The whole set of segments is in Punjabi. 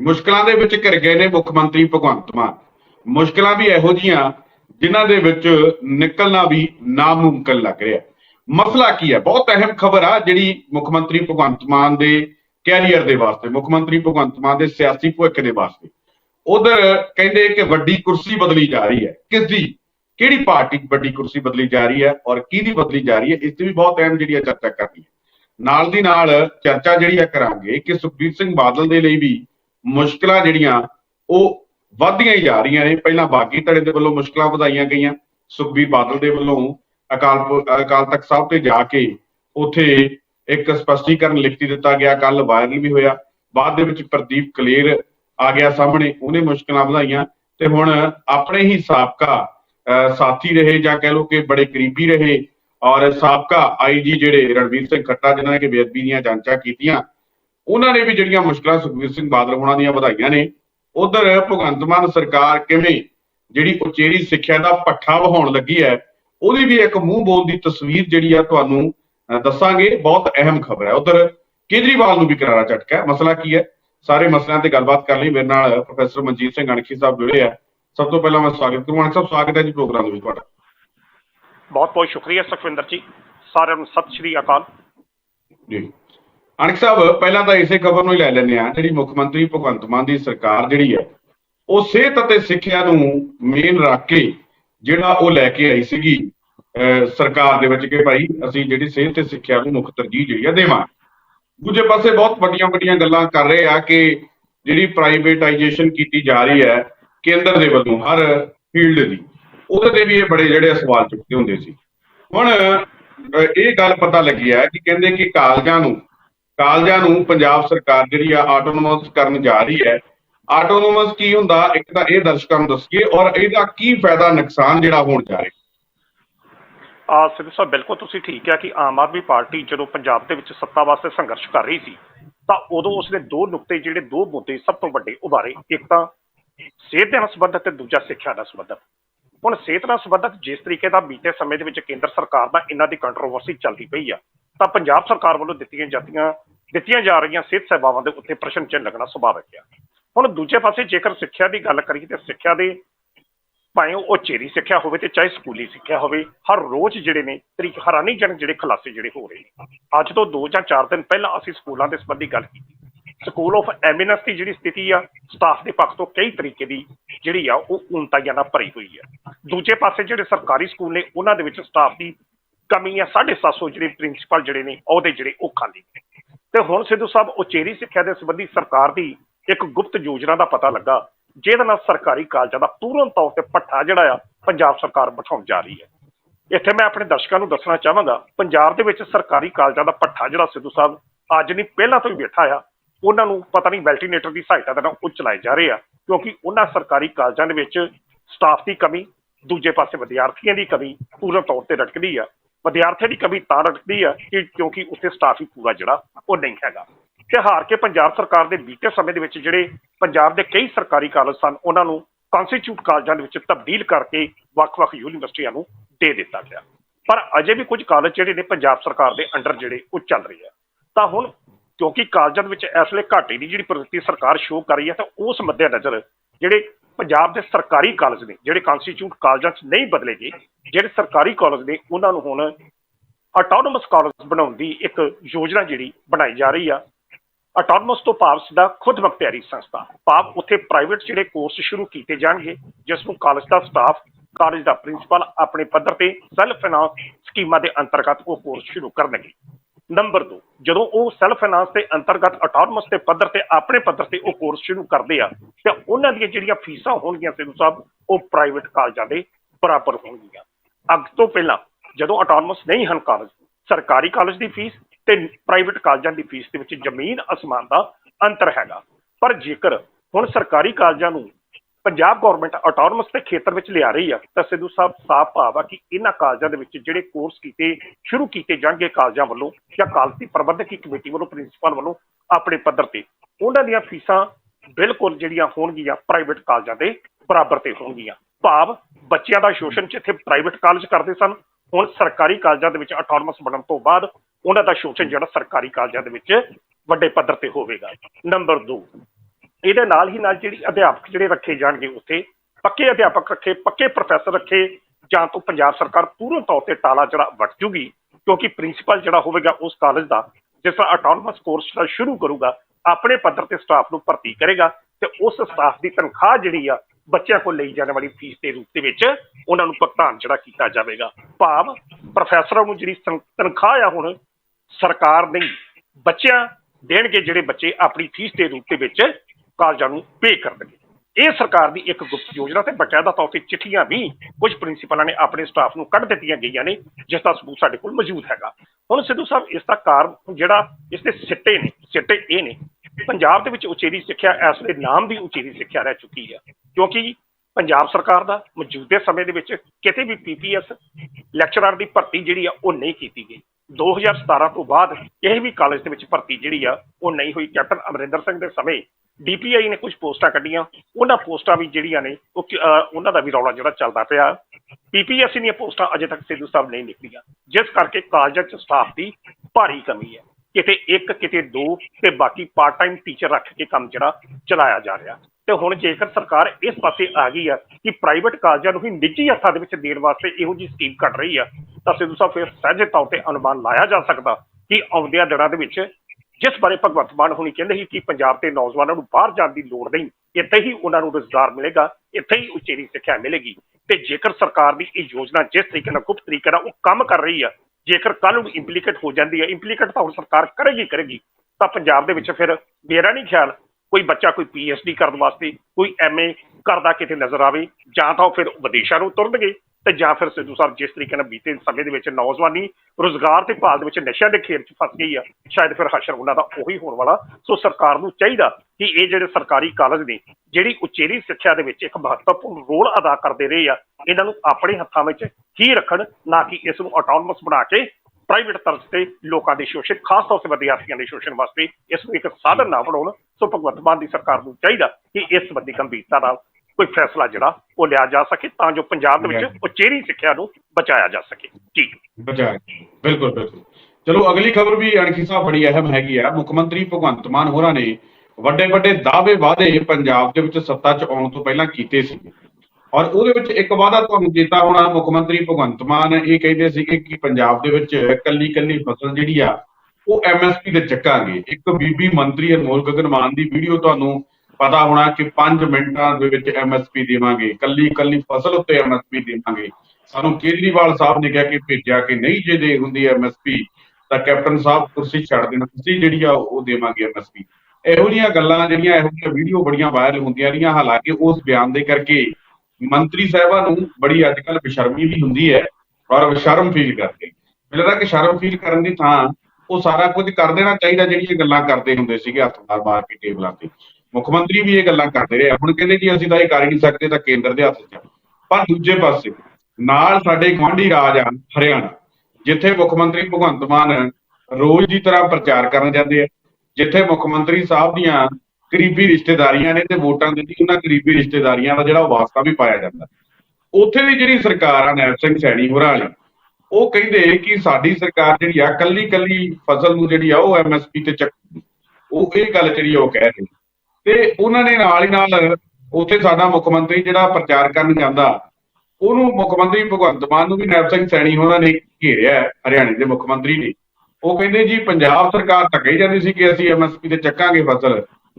ਮੁਸ਼ਕਲਾਂ ਦੇ ਵਿੱਚ ਘਿਰ ਗਏ ਨੇ ਮੁੱਖ ਮੰਤਰੀ ਭਗਵੰਤ ਮਾਨ। ਮੁਸ਼ਕਲਾਂ ਵੀ ਇਹੋ ਜੀਆਂ ਜਿਨ੍ਹਾਂ ਦੇ ਵਿੱਚ ਨਿਕਲਣਾ ਵੀ ਨਾਮੁਮਕਿਨ ਲੱਗ ਰਿਹਾ। ਮਸਲਾ ਕੀ ਹੈ? ਬਹੁਤ ਅਹਿਮ ਖਬਰ ਆ ਜਿਹੜੀ ਮੁੱਖ ਮੰਤਰੀ ਭਗਵੰਤ ਮਾਨ ਦੇ ਕੈਰੀਅਰ ਦੇ ਵਾਸਤੇ, ਮੁੱਖ ਮੰਤਰੀ ਭਗਵੰਤ ਮਾਨ ਦੇ ਸਿਆਸੀ ਭਵਿੱਖ ਦੇ ਵਾਸਤੇ। ਉਧਰ ਕਹਿੰਦੇ ਕਿ ਵੱਡੀ ਕੁਰਸੀ ਬਦਲੀ ਜਾ ਰਹੀ ਹੈ। ਕਿਸ ਦੀ ਕਿਹੜੀ ਪਾਰਟੀ ਵੱਡੀ ਕੁਰਸੀ ਬਦਲੀ ਜਾ ਰਹੀ ਹੈ ਔਰ ਕਿਹਦੀ ਬਦਲੀ ਜਾ ਰਹੀ ਹੈ? ਇਸ ਤੇ ਵੀ ਬਹੁਤ ਅਹਿਮ ਜਿਹੜੀ ਆ ਚਰਚਾ ਕਰਨੀ ਹੈ। ਨਾਲ ਦੀ ਨਾਲ ਚਰਚਾ ਜਿਹੜੀ ਆ ਕਰਾਂਗੇ ਕਿ ਸੁਖਬੀਰ ਸਿੰਘ ਬਾਦਲ ਦੇ ਲਈ ਵੀ ਮੁਸ਼ਕਲਾਂ ਜਿਹੜੀਆਂ ਉਹ ਵੱਧਦੀਆਂ ਹੀ ਜਾ ਰਹੀਆਂ ਨੇ। ਪਹਿਲਾਂ ਬਾਗੀ ਧੜੇ ਦੇ ਵੱਲੋਂ ਮੁਸ਼ਕਲਾਂ ਵਧਾਈਆਂ ਗਈਆਂ। ਸੁਖਬੀਰ ਬਾਦਲ ਦੇ ਵੱਲੋਂ ਅਕਾਲ ਅਕਾਲ ਤਖਤ ਸਾਹਿਬ ਤੇ ਜਾ ਕੇ ਉੱਥੇ ਇੱਕ ਸਪਸ਼ਟੀਕਰਨ ਲਿਖਤੀ ਦਿੱਤਾ ਗਿਆ। ਕੱਲ ਵਾਇਰਲ ਵੀ ਹੋਇਆ। ਬਾਅਦ ਦੇ ਵਿੱਚ ਪ੍ਰਦੀਪ ਕਲੇਰ ਆ ਗਿਆ ਸਾਹਮਣੇ। ਉਹਨੇ ਮੁਸ਼ਕਲਾਂ ਵਧਾਈਆਂ ਤੇ ਹੁਣ ਆਪਣੇ ਹੀ ਸਾਬਕਾ ਅਹ, ਸਾਥੀ ਰਹੇ ਜਾਂ ਕਹਿ ਲਓ ਕਿ ਬੜੇ ਕਰੀਬੀ ਰਹੇ ਔਰ ਸਾਬਕਾ ਆਈਜੀ ਜਿਹੜੇ ਰਣਵੀਰ ਸਿੰਘ ਖੱਟਾ ਜਿਨ੍ਹਾਂ ਨੇ ਕਿ ਬੇਅਦਬੀ ਦੀਆਂ ਜਾਂਚਾਂ ਕੀਤੀਆਂ ਉਹਨਾਂ ਨੇ ਵੀ ਜਿਹੜੀਆਂ ਮੁਸ਼ਕਲਾਂ ਸੁਖਬੀਰ ਸਿੰਘ ਬਾਦਲ ਹੋਣਾ ਦੀਆਂ ਵਧਾਈਆਂ ਨੇ ਉਧਰ ਭਗਵੰਤ ਮਾਨ ਸਰਕਾਰ ਕਿਵੇਂ ਜਿਹੜੀ ਉਚੇਰੀ ਸਿੱਖਿਆ ਦਾ ਪੱਠਾ ਵਹਾਉਣ ਲੱਗੀ ਹੈ ਉਹਦੀ ਵੀ ਇੱਕ ਮੂੰਹ ਬੋਲ ਦੀ ਤਸਵੀਰ ਜਿਹੜੀ ਆ ਤੁਹਾਨੂੰ ਦੱਸਾਂਗੇ ਬਹੁਤ ਅਹਿਮ ਖਬਰ ਹੈ। ਉਧਰ ਕੇਜਰੀਵਾਲ ਨੂੰ ਵੀ ਕਰਾਰਾ ਝਟਕਾ ਮਸਲਾ ਕੀ ਹੈ? ਸਾਰੇ ਮਸਲਿਆਂ ਤੇ ਗੱਲਬਾਤ ਕਰਨ ਲਈ। ਮੇਰੇ ਨਾਲ ਪ੍ਰੋਫੈਸਰ ਮਨਜੀਤ ਸਿੰਘ ਅਣਖੀ ਸਾਹਿਬ ਜੁੜੇ ਆ। ਸਭ ਤੋਂ ਪਹਿਲਾਂ ਮੈਂ ਸਵਾਗਤ ਕਰੂੰ। ਅਣਖ ਸਾਹਿਬ ਸਵਾਗਤ ਹੈ ਜੀ ਪ੍ਰੋਗਰਾਮ ਵਿੱਚ ਤੁਹਾਡਾ। ਬਹੁਤ ਬਹੁਤ ਸ਼ੁਕਰੀਆ ਸੁਖਵਿੰਦਰ ਜੀ। ਸਾਰਿਆਂ ਨੂੰ ਸਤਿ ਸ਼੍ਰੀ ਅਕਾਲ। ਜੀ। ਅਣਖ ਸਾਹਿਬ ਪਹਿਲਾਂ ਤਾਂ ਇਸੇ ਖਬਰ ਨੂੰ ਹੀ ਲੈ ਲੈਂਦੇ ਆ ਜਿਹੜੀ ਮੁੱਖ ਮੰਤਰੀ ਭਗਵੰਤ ਮਾਨ ਦੀ ਸਰਕਾਰ ਜਿਹੜੀ ਹੈ ਉਹ ਸਿਹਤ ਅਤੇ ਸਿੱਖਿਆ ਨੂੰ ਮੇਨ ਰੱਖ ਕੇ ਜਿਹੜਾ ਉਹ ਲੈ ਕੇ ਆਈ ਸੀਗੀ ਅਹ, ਸਰਕਾਰ ਦੇ ਵਿੱਚ ਕਿ ਭਾਈ ਅਸੀਂ ਜਿਹੜੀ ਸਿਹਤ ਤੇ ਸਿੱਖਿਆ ਨੂੰ ਮੁੱਖ ਤਰਜੀਹ ਜਿਹੜੀ ਹੈ ਦੇਵਾਂ। ਦੂਜੇ ਪਾਸੇ ਬਹੁਤ ਵੱਡੀਆਂ ਵੱਡੀਆਂ ਗੱਲਾਂ ਕਰ ਰਹੇ ਆ ਕਿ ਜਿਹੜੀ ਪ੍ਰਾਈਵੇਟਾਈਜੇਸ਼ਨ ਕੀਤੀ ਜਾ ਰਹੀ ਹੈ ਕੇਂਦਰ ਦੇ ਵੱਲੋਂ ਹਰ ਫੀਲਡ ਦੀ ਉਹਦੇ ਤੇ ਵੀ ਇਹ ਬੜੇ ਜਿਹੜੇ ਸਵਾਲ ਚੁੱਕਦੇ ਹੁੰਦੇ ਸੀ। ਹੁਣ ਇਹ ਗੱਲ ਪਤਾ ਲੱਗੀ ਹੈ ਕਿ ਕਹਿੰਦੇ ਕਿ ਕਾਲਜਾਂ ਨੂੰ ਕਾਲਜਾਂ ਨੂੰ ਪੰਜਾਬ ਸਰਕਾਰ ਜਿਹੜੀ ਆ ਆਟੋਨੋਮਸ ਕਰਨ ਜਾ ਰਹੀ ਹੈ। ਆਟੋਨੋਮਸ ਕੀ ਹੁੰਦਾ? ਇੱਕ ਤਾਂ ਇਹ ਦਰਸ਼ਕਾਂ ਨੂੰ ਦੱਸੀਏ ਔਰ ਇਹਦਾ ਕੀ ਫਾਇਦਾ, ਨੁਕਸਾਨ ਜਿਹੜਾ ਹੋਣ ਜਾ ਰਿਹਾ? ਆ ਸਿੱਧੂ ਸਾਹਿਬ, ਬਿਲਕੁਲ ਤੁਸੀਂ ਠੀਕ ਹੈ ਕਿ ਆਮ ਆਦਮੀ ਪਾਰਟੀ ਜਦੋਂ ਪੰਜਾਬ ਦੇ ਵਿੱਚ ਸੱਤਾ ਵਾਸਤੇ ਸੰਘਰਸ਼ ਕਰ ਰਹੀ ਸੀ, ਤਾਂ ਉਦੋਂ ਉਸਨੇ ਦੋ ਨੁਕਤੇ, ਜਿਹੜੇ ਦੋ ਮੁੱਦੇ ਸਭ ਤੋਂ ਵੱਡੇ ਉਭਾਰੇ। ਇੱਕ ਤਾਂ ਸਿਹਤ ਦੇ ਨਾਲ ਸੰਬੰਧਿਤ ਤੇ ਦੂਜਾ ਸਿੱਖਿਆ ਨਾਲ ਸੰਬੰਧਿਤ। ਹੁਣ ਸਿਹਤ ਨਾਲ ਸੰਬੰਧਿਤ ਜਿਸ ਤਰੀਕੇ ਦਾ ਬੀਤੇ ਸਮੇਂ ਦੇ ਵਿੱਚ ਕੇਂਦਰ ਸਰਕਾਰ ਦਾ ਇਹਨਾਂ ਦੀ ਕੰਟਰੋਵਰਸੀ ਚੱਲਦੀ ਪਈ ਆ ਤਾਂ ਪੰਜਾਬ ਸਰਕਾਰ ਵੱਲੋਂ ਦਿੱਤੀਆਂ ਜਾਂਦੀਆਂ ਦਿੱਤੀਆਂ ਜਾ ਰਹੀਆਂ ਸਿਹਤ ਸੇਵਾਵਾਂ ਦੇ ਉੱਤੇ ਪ੍ਰਸ਼ਨ ਚਿੰਨ੍ਹ ਲੱਗਣਾ ਸੁਭਾਵਿਕ ਆ ਹੁਣ ਦੂਜੇ ਪਾਸੇ ਜੇਕਰ ਸਿੱਖਿਆ ਦੀ ਗੱਲ ਕਰੀਏ ਤੇ ਸਿੱਖਿਆ ਦੇ ਭਾਵੇਂ ਉਹ ਚੇਰੀ ਸਿੱਖਿਆ ਹੋਵੇ ਤੇ ਚਾਹੇ ਸਕੂਲੀ ਸਿੱਖਿਆ ਹੋਵੇ, ਹਰ ਰੋਜ਼ ਜਿਹੜੇ ਨੇ, ਤਰੀਕ ਹੈਰਾਨੀਜਨਕ ਜਿਹੜੇ ਖੁਲਾਸੇ ਜਿਹੜੇ ਹੋ ਰਹੇ ਨੇ। ਅੱਜ ਤੋਂ 2 ਜਾਂ 4 ਦਿਨ ਪਹਿਲਾਂ ਅਸੀਂ ਸਕੂਲਾਂ ਦੇ ਸੰਬੰਧੀ ਗੱਲ ਕੀਤੀ। ਸਕੂਲ ਆਫ ਐਮਿਨੈਂਸ ਦੀ ਜਿਹੜੀ ਸਥਿਤੀ ਆ ਸਟਾਫ ਦੇ ਪੱਖ ਤੋਂ ਕਈ ਤਰੀਕੇ ਦੀ ਜਿਹੜੀ ਆ, ਉਹ ਉਨਤਾਈਆਂ ਨਾਲ ਭਰੀ ਹੋਈ ਆ। ਦੂਜੇ ਪਾਸੇ ਜਿਹੜੇ ਸਰਕਾਰੀ ਸਕੂਲ ਨੇ, ਉਹਨਾਂ ਦੇ ਵਿੱਚ ਸਟਾਫ ਦੀ ਕਮੀ ਆ 750 ਜਿਹੜੇ ਪ੍ਰਿੰਸੀਪਲ ਜਿਹੜੇ ਨੇ, ਉਹਦੇ ਜਿਹੜੇ ਉਹ ਖਾਲੀ ਨੇ। ਤੇ ਹੁਣ ਸਿੱਧੂ ਸਾਹਿਬ, ਉਚੇਰੀ ਸਿੱਖਿਆ ਦੇ ਸੰਬੰਧੀ ਸਰਕਾਰ ਦੀ ਇੱਕ ਗੁਪਤ ਯੋਜਨਾ ਦਾ ਪਤਾ ਲੱਗਾ, ਜਿਹਦੇ ਨਾਲ ਸਰਕਾਰੀ ਕਾਲਜਾਂ ਦਾ ਪੂਰਨ ਤੌਰ ਤੇ ਪੱਠਾ ਜਿਹੜਾ ਆ, ਪੰਜਾਬ ਸਰਕਾਰ ਬਿਠਾਉਣ ਜਾ ਰਹੀ ਹੈ। ਇੱਥੇ ਮੈਂ ਆਪਣੇ ਦਰਸ਼ਕਾਂ ਨੂੰ ਦੱਸਣਾ ਚਾਹਾਂਗਾ, ਪੰਜਾਬ ਦੇ ਵਿੱਚ ਸਰਕਾਰੀ ਕਾਲਜਾਂ ਦਾ ਪੱਠਾ ਜਿਹੜਾ ਸਿੱਧੂ ਸਾਹਿਬ ਅੱਜ ਨਹੀਂ, ਪਹਿਲਾਂ ਤੋਂ ਹੀ ਬੈਠਾ ਆ, ਉਹਨਾਂ ਨੂੰ ਪਤਾ ਨਹੀਂ ਵੈਲਟੀਨੇਟਰ ਦੀ ਸਹਾਇਤਾ ਦੇ ਨਾਲ ਉਹ ਚਲਾਏ ਜਾ ਰਹੇ ਆ, ਕਿਉਂਕਿ ਉਹਨਾਂ ਸਰਕਾਰੀ ਕਾਲਜਾਂ ਦੇ ਵਿੱਚ ਸਟਾਫ ਦੀ ਕਮੀ, ਦੂਜੇ ਪਾਸੇ ਵਿਦਿਆਰਥੀਆਂ ਦੀ ਕਮੀ ਪੂਰਨ ਤੌਰ ਤੇ ਰਟਕਦੀ ਆ। ਵਿਦਿਆਰਥੀਆਂ ਦੀ ਕਮੀ ਤਾਂ ਰੱਖਦੀ ਆ ਕਿ ਕਿਉਂਕਿ ਉੱਥੇ ਸਟਾਫ ਹੀ ਪੂਰਾ ਜਿਹੜਾ ਉਹ ਨਹੀਂ ਹੈਗਾ। ਤੇ ਹਾਰ ਕੇ ਪੰਜਾਬ ਸਰਕਾਰ ਦੇ ਬੀਤੇ ਸਮੇਂ ਦੇ ਵਿੱਚ ਜਿਹੜੇ ਪੰਜਾਬ ਦੇ ਕਈ ਸਰਕਾਰੀ ਕਾਲਜ ਸਨ, ਉਹਨਾਂ ਨੂੰ ਕਨਸਟੀਚਿਊਟ ਕਾਲਜਾਂ ਦੇ ਵਿੱਚ ਤਬਦੀਲ ਕਰਕੇ ਵੱਖ-ਵੱਖ ਯੂਨੀਵਰਸਿਟੀਆਂ ਨੂੰ ਦੇ ਦਿੱਤਾ ਗਿਆ। ਪਰ ਅਜੇ ਵੀ ਕੁਝ ਕਾਲਜ ਜਿਹੜੇ ਨੇ ਪੰਜਾਬ ਸਰਕਾਰ ਦੇ ਅੰਡਰ ਜਿਹੜੇ ਉਹ ਚੱਲ ਰਹੇ ਆ। ਤਾਂ ਹੁਣ ਕਿਉਂਕਿ ਕਾਲਜਾਂ ਦੇ ਵਿੱਚ ਇਸ ਵੇਲੇ ਘਾਟੇ ਦੀ ਜਿਹੜੀ ਪ੍ਰਗਤੀ ਸਰਕਾਰ ਸ਼ੋਅ ਕਰ ਰਹੀ ਹੈ, ਤਾਂ ਉਸ ਮੱਦੇਨਜ਼ਰ ਜਿਹੜੇ ਪੰਜਾਬ ਦੇ ਸਰਕਾਰੀ ਕਾਲਜ ਨੇ, ਜਿਹੜੇ ਕਨਸਟੀਚਿਊਟ ਕਾਲਜਾਂ 'ਚ ਨਹੀਂ ਬਦਲੇ ਗਏ ਜਿਹੜੇ ਸਰਕਾਰੀ ਕਾਲਜ ਨੇ, ਉਹਨਾਂ ਨੂੰ ਹੁਣ ਆਟੋਨੋਮਸ ਕਾਲਜ ਬਣਾਉਣ ਦੀ ਇੱਕ ਯੋਜਨਾ ਜਿਹੜੀ ਬਣਾਈ ਜਾ ਰਹੀ ਆ। ਆਟੋਨੋਮਸ ਤੋਂ ਭਾਵ ਸਿੱਧਾ ਖੁਦ ਮੁਖਤਿਆਰੀ ਸੰਸਥਾ। ਭਾਵ ਉੱਥੇ ਪ੍ਰਾਈਵੇਟ ਜਿਹੜੇ ਕੋਰਸ ਸ਼ੁਰੂ ਕੀਤੇ ਜਾਣਗੇ, ਜਿਸ ਨੂੰ ਕਾਲਜ ਦਾ ਸਟਾਫ ਕਾਲਜ ਦਾ ਪ੍ਰਿੰਸੀਪਲ ਆਪਣੇ ਪੱਧਰ ਤੇ ਸੈਲਫ ਫਾਈਨਾਂਸ ਸਕੀਮਾਂ ਦੇ ਅੰਤਰਗਤ ਉਹ ਕੋਰਸ ਸ਼ੁਰੂ ਕਰਨਗੇ। ਨੰਬਰ 2 ਜਦੋਂ ਉਹ ਸੈਲਫ ਫਾਈਨਾਂਸ ਦੇ ਅੰਤਰਗਤ ਆਟੋਨੋਮਸ ਦੇ ਪੱਧਰ ਤੇ, ਆਪਣੇ ਪੱਧਰ ਤੇ ਉਹ ਕੋਰਸ ਸ਼ੁਰੂ ਕਰਦੇ ਆ, ਤੇ ਉਹਨਾਂ ਦੀਆਂ ਜਿਹੜੀਆਂ ਫੀਸਾਂ ਹੋਣਗੀਆਂ ਸਿੱਧੂ ਸਾਹਿਬ, ਉਹ ਪ੍ਰਾਈਵੇਟ ਕਾਲਜਾਂ ਦੇ ਬਰਾਬਰ ਹੋਣਗੀਆਂ। ਅੱਗ ਤੋਂ ਪਹਿਲਾਂ ਜਦੋਂ ਆਟੋਨੋਮਸ ਨਹੀਂ ਹਨ ਕਾਲਜ ਸਰਕਾਰੀ ਕਾਲਜ ਦੀ ਫੀਸ ਤੇ ਪ੍ਰਾਈਵੇਟ ਕਾਲਜਾਂ ਦੀ ਫੀਸ ਦੇ ਵਿੱਚ ਜ਼ਮੀਨ ਅਸਮਾਨ ਦਾ ਅੰਤਰ ਹੈਗਾ। ਪਰ ਜੇਕਰ ਹੁਣ ਸਰਕਾਰੀ ਕਾਲਜਾਂ ਨੂੰ ਪੰਜਾਬ ਗਵਰਨਮੈਂਟ ਆਟੋਨੋਮਸ ਦੇ ਖੇਤਰ ਵਿੱਚ ਲਿਆ ਰਹੀ ਆ, ਤਾਂ ਸਿੱਧੂ ਸਾਹਿਬ ਸਾਫ਼ ਭਾਵ ਆ ਕਿ ਇਹਨਾਂ ਕਾਲਜਾਂ ਦੇ ਵਿੱਚ ਜਿਹੜੇ ਕੋਰਸ ਕੀਤੇ, ਸ਼ੁਰੂ ਕੀਤੇ ਜਾਣਗੇ ਕਾਲਜਾਂ ਵੱਲੋਂ ਜਾਂ ਕਾਲਜ ਦੀ ਪ੍ਰਬੰਧਕੀ ਕਮੇਟੀ ਵੱਲੋਂ ਪ੍ਰਿੰਸੀਪਲ ਵੱਲੋਂ ਆਪਣੇ ਪੱਧਰ ਤੇ। ਉਹਨਾਂ ਦੀਆਂ ਫੀਸਾਂ ਬਿਲਕੁਲ ਜਿਹੜੀਆਂ ਹੋਣਗੀਆਂ ਪ੍ਰਾਈਵੇਟ ਕਾਲਜਾਂ ਦੇ ਬਰਾਬਰ ਤੇ ਹੋਣਗੀਆਂ। ਭਾਵ ਬੱਚਿਆਂ ਦਾ ਸ਼ੋਸ਼ਣ ਜਿੱਥੇ ਪ੍ਰਾਈਵੇਟ ਕਾਲਜ ਕਰਦੇ ਸਨ, ਹੁਣ ਸਰਕਾਰੀ ਕਾਲਜਾਂ ਦੇ ਵਿੱਚ ਆਟੋਨੋਮਸ ਬਣਨ ਤੋਂ ਬਾਅਦ ਉਹਨਾਂ ਦਾ ਸ਼ੋਸ਼ਣ ਜਿਹੜਾ ਸਰਕਾਰੀ ਕਾਲਜਾਂ ਦੇ ਵਿੱਚ ਵੱਡੇ ਪੱਧਰ ਤੇ ਹੋਵੇਗਾ। ਨੰਬਰ 2 ਇਹਦੇ ਨਾਲ ਹੀ ਨਾਲ ਜਿਹੜੀ ਅਧਿਆਪਕ ਜਿਹੜੇ ਰੱਖੇ ਜਾਣਗੇ ਉੱਥੇ, ਪੱਕੇ ਅਧਿਆਪਕ ਰੱਖੇ, ਪੱਕੇ ਪ੍ਰੋਫੈਸਰ ਰੱਖੇ, ਜਾਂ ਤੋਂ ਪੰਜਾਬ ਸਰਕਾਰ ਪੂਰਨ ਤੌਰ ਤੇ ਤਾਲਾ ਜਿਹੜਾ ਵੱਟ ਜੂਗੀ, ਕਿਉਂਕਿ ਪ੍ਰਿੰਸੀਪਲ ਜਿਹੜਾ ਹੋਵੇਗਾ ਉਸ ਕਾਲਜ ਦਾ, ਜਿਸ ਤਰ੍ਹਾਂ ਆਟੋਨਮਸ ਕੋਰਸ ਜਿਹੜਾ ਸ਼ੁਰੂ ਕਰੂਗਾ, ਆਪਣੇ ਪੱਧਰ ਤੇ ਸਟਾਫ ਨੂੰ ਭਰਤੀ ਕਰੇਗਾ, ਤੇ ਉਸ ਸਟਾਫ ਦੀ ਤਨਖਾਹ ਜਿਹੜੀ ਆ ਬੱਚਿਆਂ ਕੋਲ ਲਈ ਜਾਣ ਵਾਲੀ ਫੀਸ ਦੇ ਰੂਪ ਦੇ ਵਿੱਚ ਉਹਨਾਂ ਨੂੰ ਭੁਗਤਾਨ ਜਿਹੜਾ ਕੀਤਾ ਜਾਵੇਗਾ। ਭਾਵ ਪ੍ਰੋਫੈਸਰਾਂ ਨੂੰ ਜਿਹੜੀ ਤਨ- ਤਨਖਾਹ ਆ ਹੁਣ ਸਰਕਾਰ ਨਹੀਂ, ਬੱਚਿਆਂ ਦੇਣਗੇ ਜਿਹੜੇ ਬੱਚੇ ਆਪਣੀ ਫੀਸ ਦੇ ਰੂਪ ਦੇ ਵਿੱਚ ਕਾਲਜਾਂ ਨੂੰ ਪੇ ਕਰਨਗੇ ਇਹ ਸਰਕਾਰ ਦੀ ਇੱਕ ਗੁਪਤ ਯੋਜਨਾ ਤੇ ਬਕਾਇਦਾ ਤੌਰ ਤੇ ਚਿੱਠੀਆਂ ਵੀ ਕੁਝ ਪ੍ਰਿੰਸੀਪਲਾਂ ਨੇ ਆਪਣੇ ਸਟਾਫ ਨੂੰ ਕੱਢ ਦਿੱਤੀਆਂ ਗਈਆਂ ਨੇ, ਜਿਸ ਦਾ ਸਬੂਤ ਸਾਡੇ ਕੋਲ ਮੌਜੂਦ ਹੈਗਾ। ਹੁਣ ਸਿੱਧੂ ਸਾਹਿਬ, ਇਸ ਦਾ ਕਾਰਨ ਜਿਹੜਾ ਇਸ ਦੇ ਸਿੱਟੇ ਨੇ, ਸਿੱਟੇ ਇਹ ਨੇ ਪੰਜਾਬ ਦੇ ਵਿੱਚ ਉਚੇਰੀ ਸਿੱਖਿਆ ਇਸ ਦੇ ਨਾਮ ਦੀ ਉਚੇਰੀ ਸਿੱਖਿਆ ਰਹਿ ਚੁੱਕੀ ਹੈ। ਕਿਉਂਕਿ ਪੰਜਾਬ ਸਰਕਾਰ ਦਾ ਮੌਜੂਦੇ ਸਮੇਂ ਦੇ ਵਿੱਚ ਕਿਤੇ ਵੀ ਪੀਪੀਐਸ ਲੈਕਚਰਰ ਦੀ ਭਰਤੀ ਜਿਹੜੀ ਆ, ਉਹ ਨਹੀਂ ਕੀਤੀ ਗਈ। 2017 ਤੋਂ ਬਾਅਦ ਇਹ ਵੀ ਕਾਲਜ ਦੇ ਵਿੱਚ ਭਰਤੀ ਜਿਹੜੀ ਆ, ਉਹ ਨਹੀਂ ਹੋਈ। ਕੈਪਟਨ ਅਮਰਿੰਦਰ ਸਿੰਘ ਦੇ ਸਮੇਂ ਡੀਪੀਆਈ ਨੇ ਕੁਝ ਪੋਸਟਾਂ ਕੱਢੀਆਂ, ਉਹਨਾਂ ਪੋਸਟਾਂ ਵੀ ਜਿਹੜੀਆਂ ਨੇ, ਉਹ ਉਹਨਾਂ ਦਾ ਵੀ ਰੌਲਾ ਜਿਹੜਾ ਚੱਲਦਾ ਪਿਆ। ਪੀਪੀਐਸਸੀ ਦੀਆਂ ਪੋਸਟਾਂ ਅਜੇ ਤੱਕ ਸਿੱਧੂ ਸਾਹਿਬ ਨਹੀਂ ਨਿਕਲੀਆਂ, ਜਿਸ ਕਰਕੇ ਕਾਲਜਾਂ 'ਚ ਸਟਾਫ ਦੀ ਭਾਰੀ ਕਮੀ ਹੈ। ਕਿਤੇ ਇੱਕ, ਕਿਤੇ ਦੋ ਤੇ ਬਾਕੀ ਪਾਰਟ ਟਾਈਮ ਟੀਚਰ ਰੱਖ ਕੇ ਕੰਮ ਜਿਹੜਾ ਚਲਾਇਆ ਜਾ ਰਿਹਾ। ਤੇ ਹੁਣ ਜੇਕਰ ਸਰਕਾਰ ਇਸ ਪਾਸੇ ਆ ਗਈ ਆ ਕਿ ਪ੍ਰਾਈਵੇਟ ਕਾਲਜਾਂ ਨੂੰ ਹੀ ਨਿੱਜੀ ਹੱਥਾਂ ਦੇ ਵਿੱਚ ਦੇਣ ਵਾਸਤੇ ਇਹੋ ਜੀ ਸਕੀਮ ਕੱਢ ਰਹੀ ਆ, ਤਾਂ ਸਿੱਧੂ ਸਾਹਿਬ ਫਿਰ ਸਹਿਜੇ ਤੌਰ ਤੇ ਅਨੁਮਾਨ ਲਾਇਆ ਜਾ ਸਕਦਾ ਕਿ ਆਉਂਦਿਆਂ ਦਿਨਾਂ ਦੇ ਵਿੱਚ ਜਿਸ ਬਾਰੇ ਭਗਵੰਤ ਮਾਨ ਹੁਣੀ ਕਹਿੰਦੇ ਸੀ ਕਿ ਪੰਜਾਬ ਦੇ ਨੌਜਵਾਨਾਂ ਨੂੰ ਬਾਹਰ ਜਾਣ ਦੀ ਲੋੜ ਨਹੀਂ, ਇੱਥੇ ਹੀ ਉਹਨਾਂ ਨੂੰ ਰੋਜ਼ਗਾਰ ਮਿਲੇਗਾ, ਇੱਥੇ ਹੀ ਉਚੇਰੀ ਸਿੱਖਿਆ ਮਿਲੇਗੀ। ਤੇ ਜੇਕਰ ਸਰਕਾਰ ਦੀ ਇਹ ਯੋਜਨਾ ਜਿਸ ਤਰੀਕੇ ਨਾਲ ਗੁਪਤ ਤਰੀਕੇ ਨਾਲ ਉਹ ਕੰਮ ਕਰ ਰਹੀ ਆ, ਜੇਕਰ ਕੱਲ ਨੂੰ ਇੰਪਲੀਕੇਟ ਹੋ ਜਾਂਦੀ ਹੈ ਇੰਪਲੀਕੇਟ ਤਾਂ ਹੁਣ ਸਰਕਾਰ ਕਰੇਗੀ ਕਰੇਗੀ, ਤਾਂ ਪੰਜਾਬ ਦੇ ਵਿੱਚ ਫਿਰ ਮੇਰਾ ਨਹੀਂ ਖਿਆਲ ਕੋਈ ਬੱਚਾ ਕੋਈ ਪੀਐਚਡੀ ਕਰਨ ਵਾਸਤੇ, ਕੋਈ ਐਮਏ ਕਰਦਾ ਕਿਤੇ ਨਜ਼ਰ ਆਵੇ, ਜਾਂ ਤਾਂ ਉਹ ਫਿਰ ਵਿਦੇਸ਼ਾਂ ਨੂੰ ਤੁਰਨਗੇ। ਤੇ ਜਾਂ ਫਿਰ ਸਿੱਧੂ ਸਾਹਿਬ ਜਿਸ ਤਰੀਕੇ ਨਾਲ ਬੀਤੇ ਸਮੇਂ ਦੇ ਵਿੱਚ ਨੌਜਵਾਨੀ, ਰੋਜ਼ਗਾਰ ਤੇ ਭਾਲ ਦੇ ਵਿੱਚ ਨਸ਼ਿਆਂ ਦੇ ਖੇਤ 'ਚ ਫਸ ਗਈ ਆ, ਸ਼ਾਇਦ ਫਿਰ ਹਸ਼ਰ ਉਹਨਾਂ ਦਾ ਉਹੀ ਹੋਣ ਵਾਲਾ। ਸੋ ਸਰਕਾਰ ਨੂੰ ਚਾਹੀਦਾ ਕਿ ਇਹ ਜਿਹੜੇ ਸਰਕਾਰੀ ਕਾਲਜ ਨੇ, ਜਿਹੜੀ ਉਚੇਰੀ ਸਿੱਖਿਆ ਦੇ ਵਿੱਚ ਇੱਕ ਮਹੱਤਵਪੂਰਨ ਰੋਲ ਅਦਾ ਕਰਦੇ ਰਹੇ ਆ, ਇਹਨਾਂ ਨੂੰ ਆਪਣੇ ਹੱਥਾਂ ਵਿੱਚ ਹੀ ਰੱਖਣ, ਨਾ ਕਿ ਇਸ ਨੂੰ ਆਟੋਨਮਸ ਬਣਾ ਕੇ ਪ੍ਰਾਈਵੇਟ ਤਰਜ਼ ਤੇ ਲੋਕਾਂ ਦੇ ਸ਼ੋਸ਼ਣ, ਖਾਸ ਤੌਰ ਤੇ ਵਿਦਿਆਰਥੀਆਂ ਦੇ ਸ਼ੋਸ਼ਣ ਵਾਸਤੇ ਇਸ ਨੂੰ ਇੱਕ ਸਾਧਨ ਨਾ ਬਣਾਉਣ। ਸੋ ਭਗਵੰਤ ਮਾਨ ਦੀ ਸਰਕਾਰ ਨੂੰ ਚਾਹੀਦਾ ਕਿ ਇਸ ਸੰਬੰਧੀ ਗੰਭੀਰਤਾ ਨਾਲ ਕੋਈ ਫੈਸਲਾ ਜਿਹੜਾ ਉਹ ਲਿਆ ਜਾ ਸਕੇ ਤਾਂ ਜੋ ਪੰਜਾਬ ਦੇ ਵਿੱਚ ਉਚੇਰੀ ਸਿੱਖਿਆ ਨੂੰ ਬਚਾਇਆ ਜਾ ਸਕੇ। ਠੀਕ ਬਚਾਇਆ ਬਿਲਕੁਲ ਬਿਲਕੁਲ। ਚਲੋ ਅਗਲੀ ਖਬਰ ਵੀ ਅਣਖੀ ਸਾਹਿਬ ਬੜੀ ਅਹਿਮ ਹੈਗੀ ਆ। ਮੁੱਖ ਮੰਤਰੀ ਭਗਵੰਤ ਮਾਨ ਹੋਰਾਂ ਨੇ ਵੱਡੇ ਵੱਡੇ ਦਾਅਵੇ ਵਾਅਦੇ ਪੰਜਾਬ ਦੇ ਵਿੱਚ ਸੱਤਾ 'ਚ ਆਉਣ ਤੋਂ ਪਹਿਲਾਂ ਕੀਤੇ ਸੀ। ਔਰ ਉਹਦੇ ਵਿੱਚ ਇੱਕ ਵਾਅਦਾ ਤੁਹਾਨੂੰ ਚੇਤਾ ਹੋਣਾ ਮੁੱਖ ਮੰਤਰੀ ਭਗਵੰਤ ਮਾਨ ਇਹ ਕਹਿੰਦੇ ਸੀਗੇ ਕਿ ਪੰਜਾਬ ਦੇ ਵਿੱਚ ਕੱਲੀ ਕੱਲੀ ਫਸਲ ਜਿਹੜੀ ਆ ਉਹ ਐਮਐਸਪੀ ਤੇ ਚੱਕਾਂਗੇ। ਇੱਕ ਬੀਬੀ ਮੰਤਰੀ ਅਨਮੋਲ ਗਗਨ ਮਾਨ ਦੀ ਵੀਡੀਓ ਤੁਹਾਨੂੰ ਪਤਾ ਹੋਣਾ ਕਿ 5 ਮਿੰਟਾਂ ਦੇ ਵਿੱਚ ਐਮਐਸਪੀ ਦੇਵਾਂਗੇ ਕੱਲੀ ਕੱਲੀ ਫਸਲ ਉੱਤੇ ਐਮਐਸਪੀ ਦੇਵਾਂਗੇ। ਸਾਨੂੰ ਕੇਜਰੀਵਾਲ ਸਾਹਿਬ ਨੇ ਕਿਹਾ ਕਿ ਭੇਜਿਆ ਕਿ ਨਹੀਂ, ਜੇ ਦੇ ਹੁੰਦੀ ਐਮਐਸਪੀ ਤਾਂ ਕੈਪਟਨ ਸਾਹਿਬ ਕੁਰਸੀ ਛੱਡ ਦੇਣਾ ਤੁਸੀਂ ਜਿਹੜੀ ਆ ਉਹ ਦੇਵਾਂਗੇ ਐਮਐਸਪੀ ਇਹੋ ਜਿਹੀਆਂ ਗੱਲਾਂ ਜਿਹੜੀਆਂ, ਇਹੋ ਜਿਹੀਆਂ ਵੀਡੀਓ ਬੜੀਆਂ ਵਾਇਰਲ ਹੁੰਦੀਆਂ ਰਹੀਆਂ, ਹਾਲਾਂਕਿ ਉਸ ਬਿਆਨ ਦੇ ਕਰਕੇ ਮੰਤਰੀ ਸਾਹਿਬਾਂ ਨੂੰ ਬੜੀ ਅੱਜ ਕੱਲ ਬੇਸ਼ਰਮੀ ਵੀ ਹੁੰਦੀ ਹੈ ਔਰ ਸ਼ਰਮ ਫੀਲ ਕਰਦੇ। ਮੈਨੂੰ ਕਿ ਸ਼ਰਮ ਫੀਲ ਕਰਨ ਦੀ ਥਾਂ ਉਹ ਸਾਰਾ ਕੁਝ ਕਰ ਦੇਣਾ ਚਾਹੀਦਾ, ਜਿਹੜੀਆਂ ਗੱਲਾਂ ਕਰਦੇ ਹੁੰਦੇ ਸੀਗੇ, ਹੱਥ ਮਾਰ ਮਾਰ ਕੇ ਟੇਬਲਾਂ ਤੇ। ਮੁੱਖ ਮੰਤਰੀ ਵੀ ਇਹ ਗੱਲਾਂ ਕਰਦੇ ਰਹੇ ਆ। ਹੁਣ ਕਹਿੰਦੇ ਜੀ ਅਸੀਂ ਤਾਂ ਇਹ ਕਰ ਹੀ ਨਹੀਂ ਸਕਦੇ ਤਾਂ ਕੇਂਦਰ ਦੇ ਹੱਥ 'ਚ ਪਰ ਦੂਜੇ ਪਾਸੇ ਨਾਲ ਸਾਡੇ ਗੁਆਂਢੀ ਰਾਜ ਆ, ਹਰਿਆਣਾ, ਜਿੱਥੇ ਮੁੱਖ ਮੰਤਰੀ ਭਗਵੰਤ ਮਾਨ ਰੋਜ਼ ਦੀ ਤਰ੍ਹਾਂ ਪ੍ਰਚਾਰ ਕਰਨ ਜਾਂਦੇ ਆ, ਜਿੱਥੇ ਮੁੱਖ ਮੰਤਰੀ ਸਾਹਿਬ ਦੀਆਂ ਕਰੀਬੀ ਰਿਸ਼ਤੇਦਾਰੀਆਂ ਨੇ ਤੇ ਵੋਟਾਂ ਦੇ ਦੀ ਉਹਨਾਂ ਕਰੀਬੀ ਰਿਸ਼ਤੇਦਾਰੀਆਂ ਦਾ ਜਿਹੜਾ ਉਹ ਵਾਸਤਾ ਵੀ ਪਾਇਆ ਜਾਂਦਾ। ਉੱਥੇ ਦੀ ਜਿਹੜੀ ਸਰਕਾਰ ਆ, ਨੈਬ ਸਿੰਘ ਸੈਣੀ ਹੋਰਾਂ ਵਾਲੀ, ਉਹ ਕਹਿੰਦੇ ਕਿ ਸਾਡੀ ਸਰਕਾਰ ਜਿਹੜੀ ਆ ਕੱਲੀ ਕੱਲੀ ਫਸਲ ਨੂੰ ਜਿਹੜੀ ਆ, ਉਹ ਐਮਐਸਪੀ ਤੇ ਚੱਕ ਉਹ ਇਹ ਗੱਲ ਜਿਹੜੀ ਆ, ਉਹ ਕਹਿ ਰਹੇ ਤੇ ਉਹਨਾਂ ਨੇ ਨਾਲ ਹੀ ਨਾਲ ਉੱਥੇ ਸਾਡਾ ਮੁੱਖ ਮੰਤਰੀ ਜਿਹੜਾ ਪ੍ਰਚਾਰ ਕਰਨ ਜਾਂਦਾ, ਉਹਨੂੰ ਮੁੱਖ ਮੰਤਰੀ ਭਗਵੰਤ ਮਾਨ ਨੂੰ ਵੀ ਨੈਬ ਸਿੰਘ ਸੈਣੀ ਉਹਨਾਂ ਨੇ ਘੇਰਿਆ ਹਰਿਆਣੇ ਦੇ ਮੁੱਖ ਮੰਤਰੀ ਨੇ। ਉਹ ਕਹਿੰਦੇ ਜੀ, ਪੰਜਾਬ ਸਰਕਾਰ ਤਾਂ ਕਹੀ ਜਾਂਦੀ ਸੀ ਕਿ ਅਸੀਂ ਐਮਐਸਪੀ ਤੇ ਚੱਕਾਂਗੇ ਫਸਲ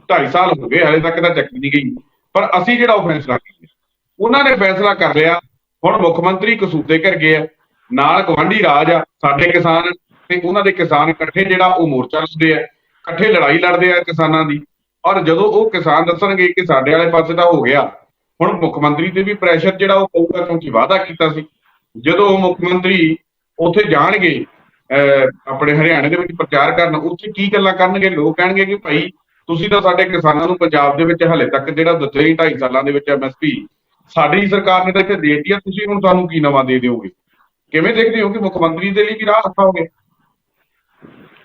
2.5 ਸਾਲ ਹੋ ਗਏ, ਹਲੇ ਤੱਕ ਤਾਂ ਚੱਕੀ ਨਹੀਂ ਗਈ। ਪਰ ਅਸੀਂ ਜਿਹੜਾ ਉਹ ਫੈਸਲਾ ਕੀਤਾ ਉਹਨਾਂ ਨੇ ਫੈਸਲਾ ਕਰ ਲਿਆ, ਹੁਣ ਮੁੱਖ ਮੰਤਰੀ ਕਸੂਤੇ ਕਰ ਗਏ ਆ, ਨਾਲ ਗਵਾਂਢੀ ਰਾਜ ਆ, ਸਾਡੇ ਕਿਸਾਨ ਤੇ ਉਹਨਾਂ ਦੇ ਕਿਸਾਨ ਇਕੱਠੇ ਜਿਹੜਾ ਉਹ ਮੋਰਚਾ ਲੜਦੇ ਆ, ਇਕੱਠੇ ਲੜਾਈ ਲੜਦੇ ਆ ਕਿਸਾਨਾਂ ਦੀ। ਔਰ ਜਦੋਂ ਉਹ ਕਿਸਾਨ ਦੱਸਣਗੇ ਕਿ ਸਾਡੇ ਵਾਲੇ ਪਾਸੇ ਤਾਂ ਹੋ ਗਿਆ, ਹੁਣ ਮੁੱਖ ਮੰਤਰੀ ਤੇ ਵੀ ਪ੍ਰੈਸ਼ਰ ਜਿਹੜਾ ਉਹ ਪਊਗਾ ਕਿਉਂਕਿ ਵਾਅਦਾ ਕੀਤਾ ਸੀ। ਜਦੋਂ ਉਹ ਮੁੱਖ ਮੰਤਰੀ ਉੱਥੇ ਜਾਣਗੇ ਆਪਣੇ ਹਰਿਆਣੇ ਦੇ ਵਿੱਚ ਪ੍ਰਚਾਰ ਕਰਨ, ਉੱਥੇ ਕੀ ਗੱਲਾਂ ਕਰਨਗੇ, ਲੋਕ ਕਹਿਣਗੇ ਕਿ ਭਾਈ ਤੁਸੀਂ ਤਾਂ ਸਾਡੇ ਕਿਸਾਨਾਂ ਨੂੰ ਪੰਜਾਬ ਦੇ ਵਿੱਚ ਹਲੇ ਤੱਕ ਜਿਹੜਾ ਦਿੱਤੇ 2.5 ਸਾਲਾਂ ਦੇ ਵਿੱਚ ਐਮਐਸਪੀ ਸਾਡੀ ਸਰਕਾਰ ਨੇ ਤਾਂ ਇੱਥੇ ਦੇ ਦਿੱਤੀ ਆ ਤੁਸੀਂ ਹੁਣ ਸਾਨੂੰ ਕੀ ਨਵਾਂ ਦੇ ਦਿਓਗੇ? ਕਿਵੇਂ ਦੇਖਦੇ ਹੋ ਕਿ ਮੁੱਖ ਮੰਤਰੀ ਦੇ ਲਈ ਵੀ ਰਾਹ ਔਖਾ ਹੋ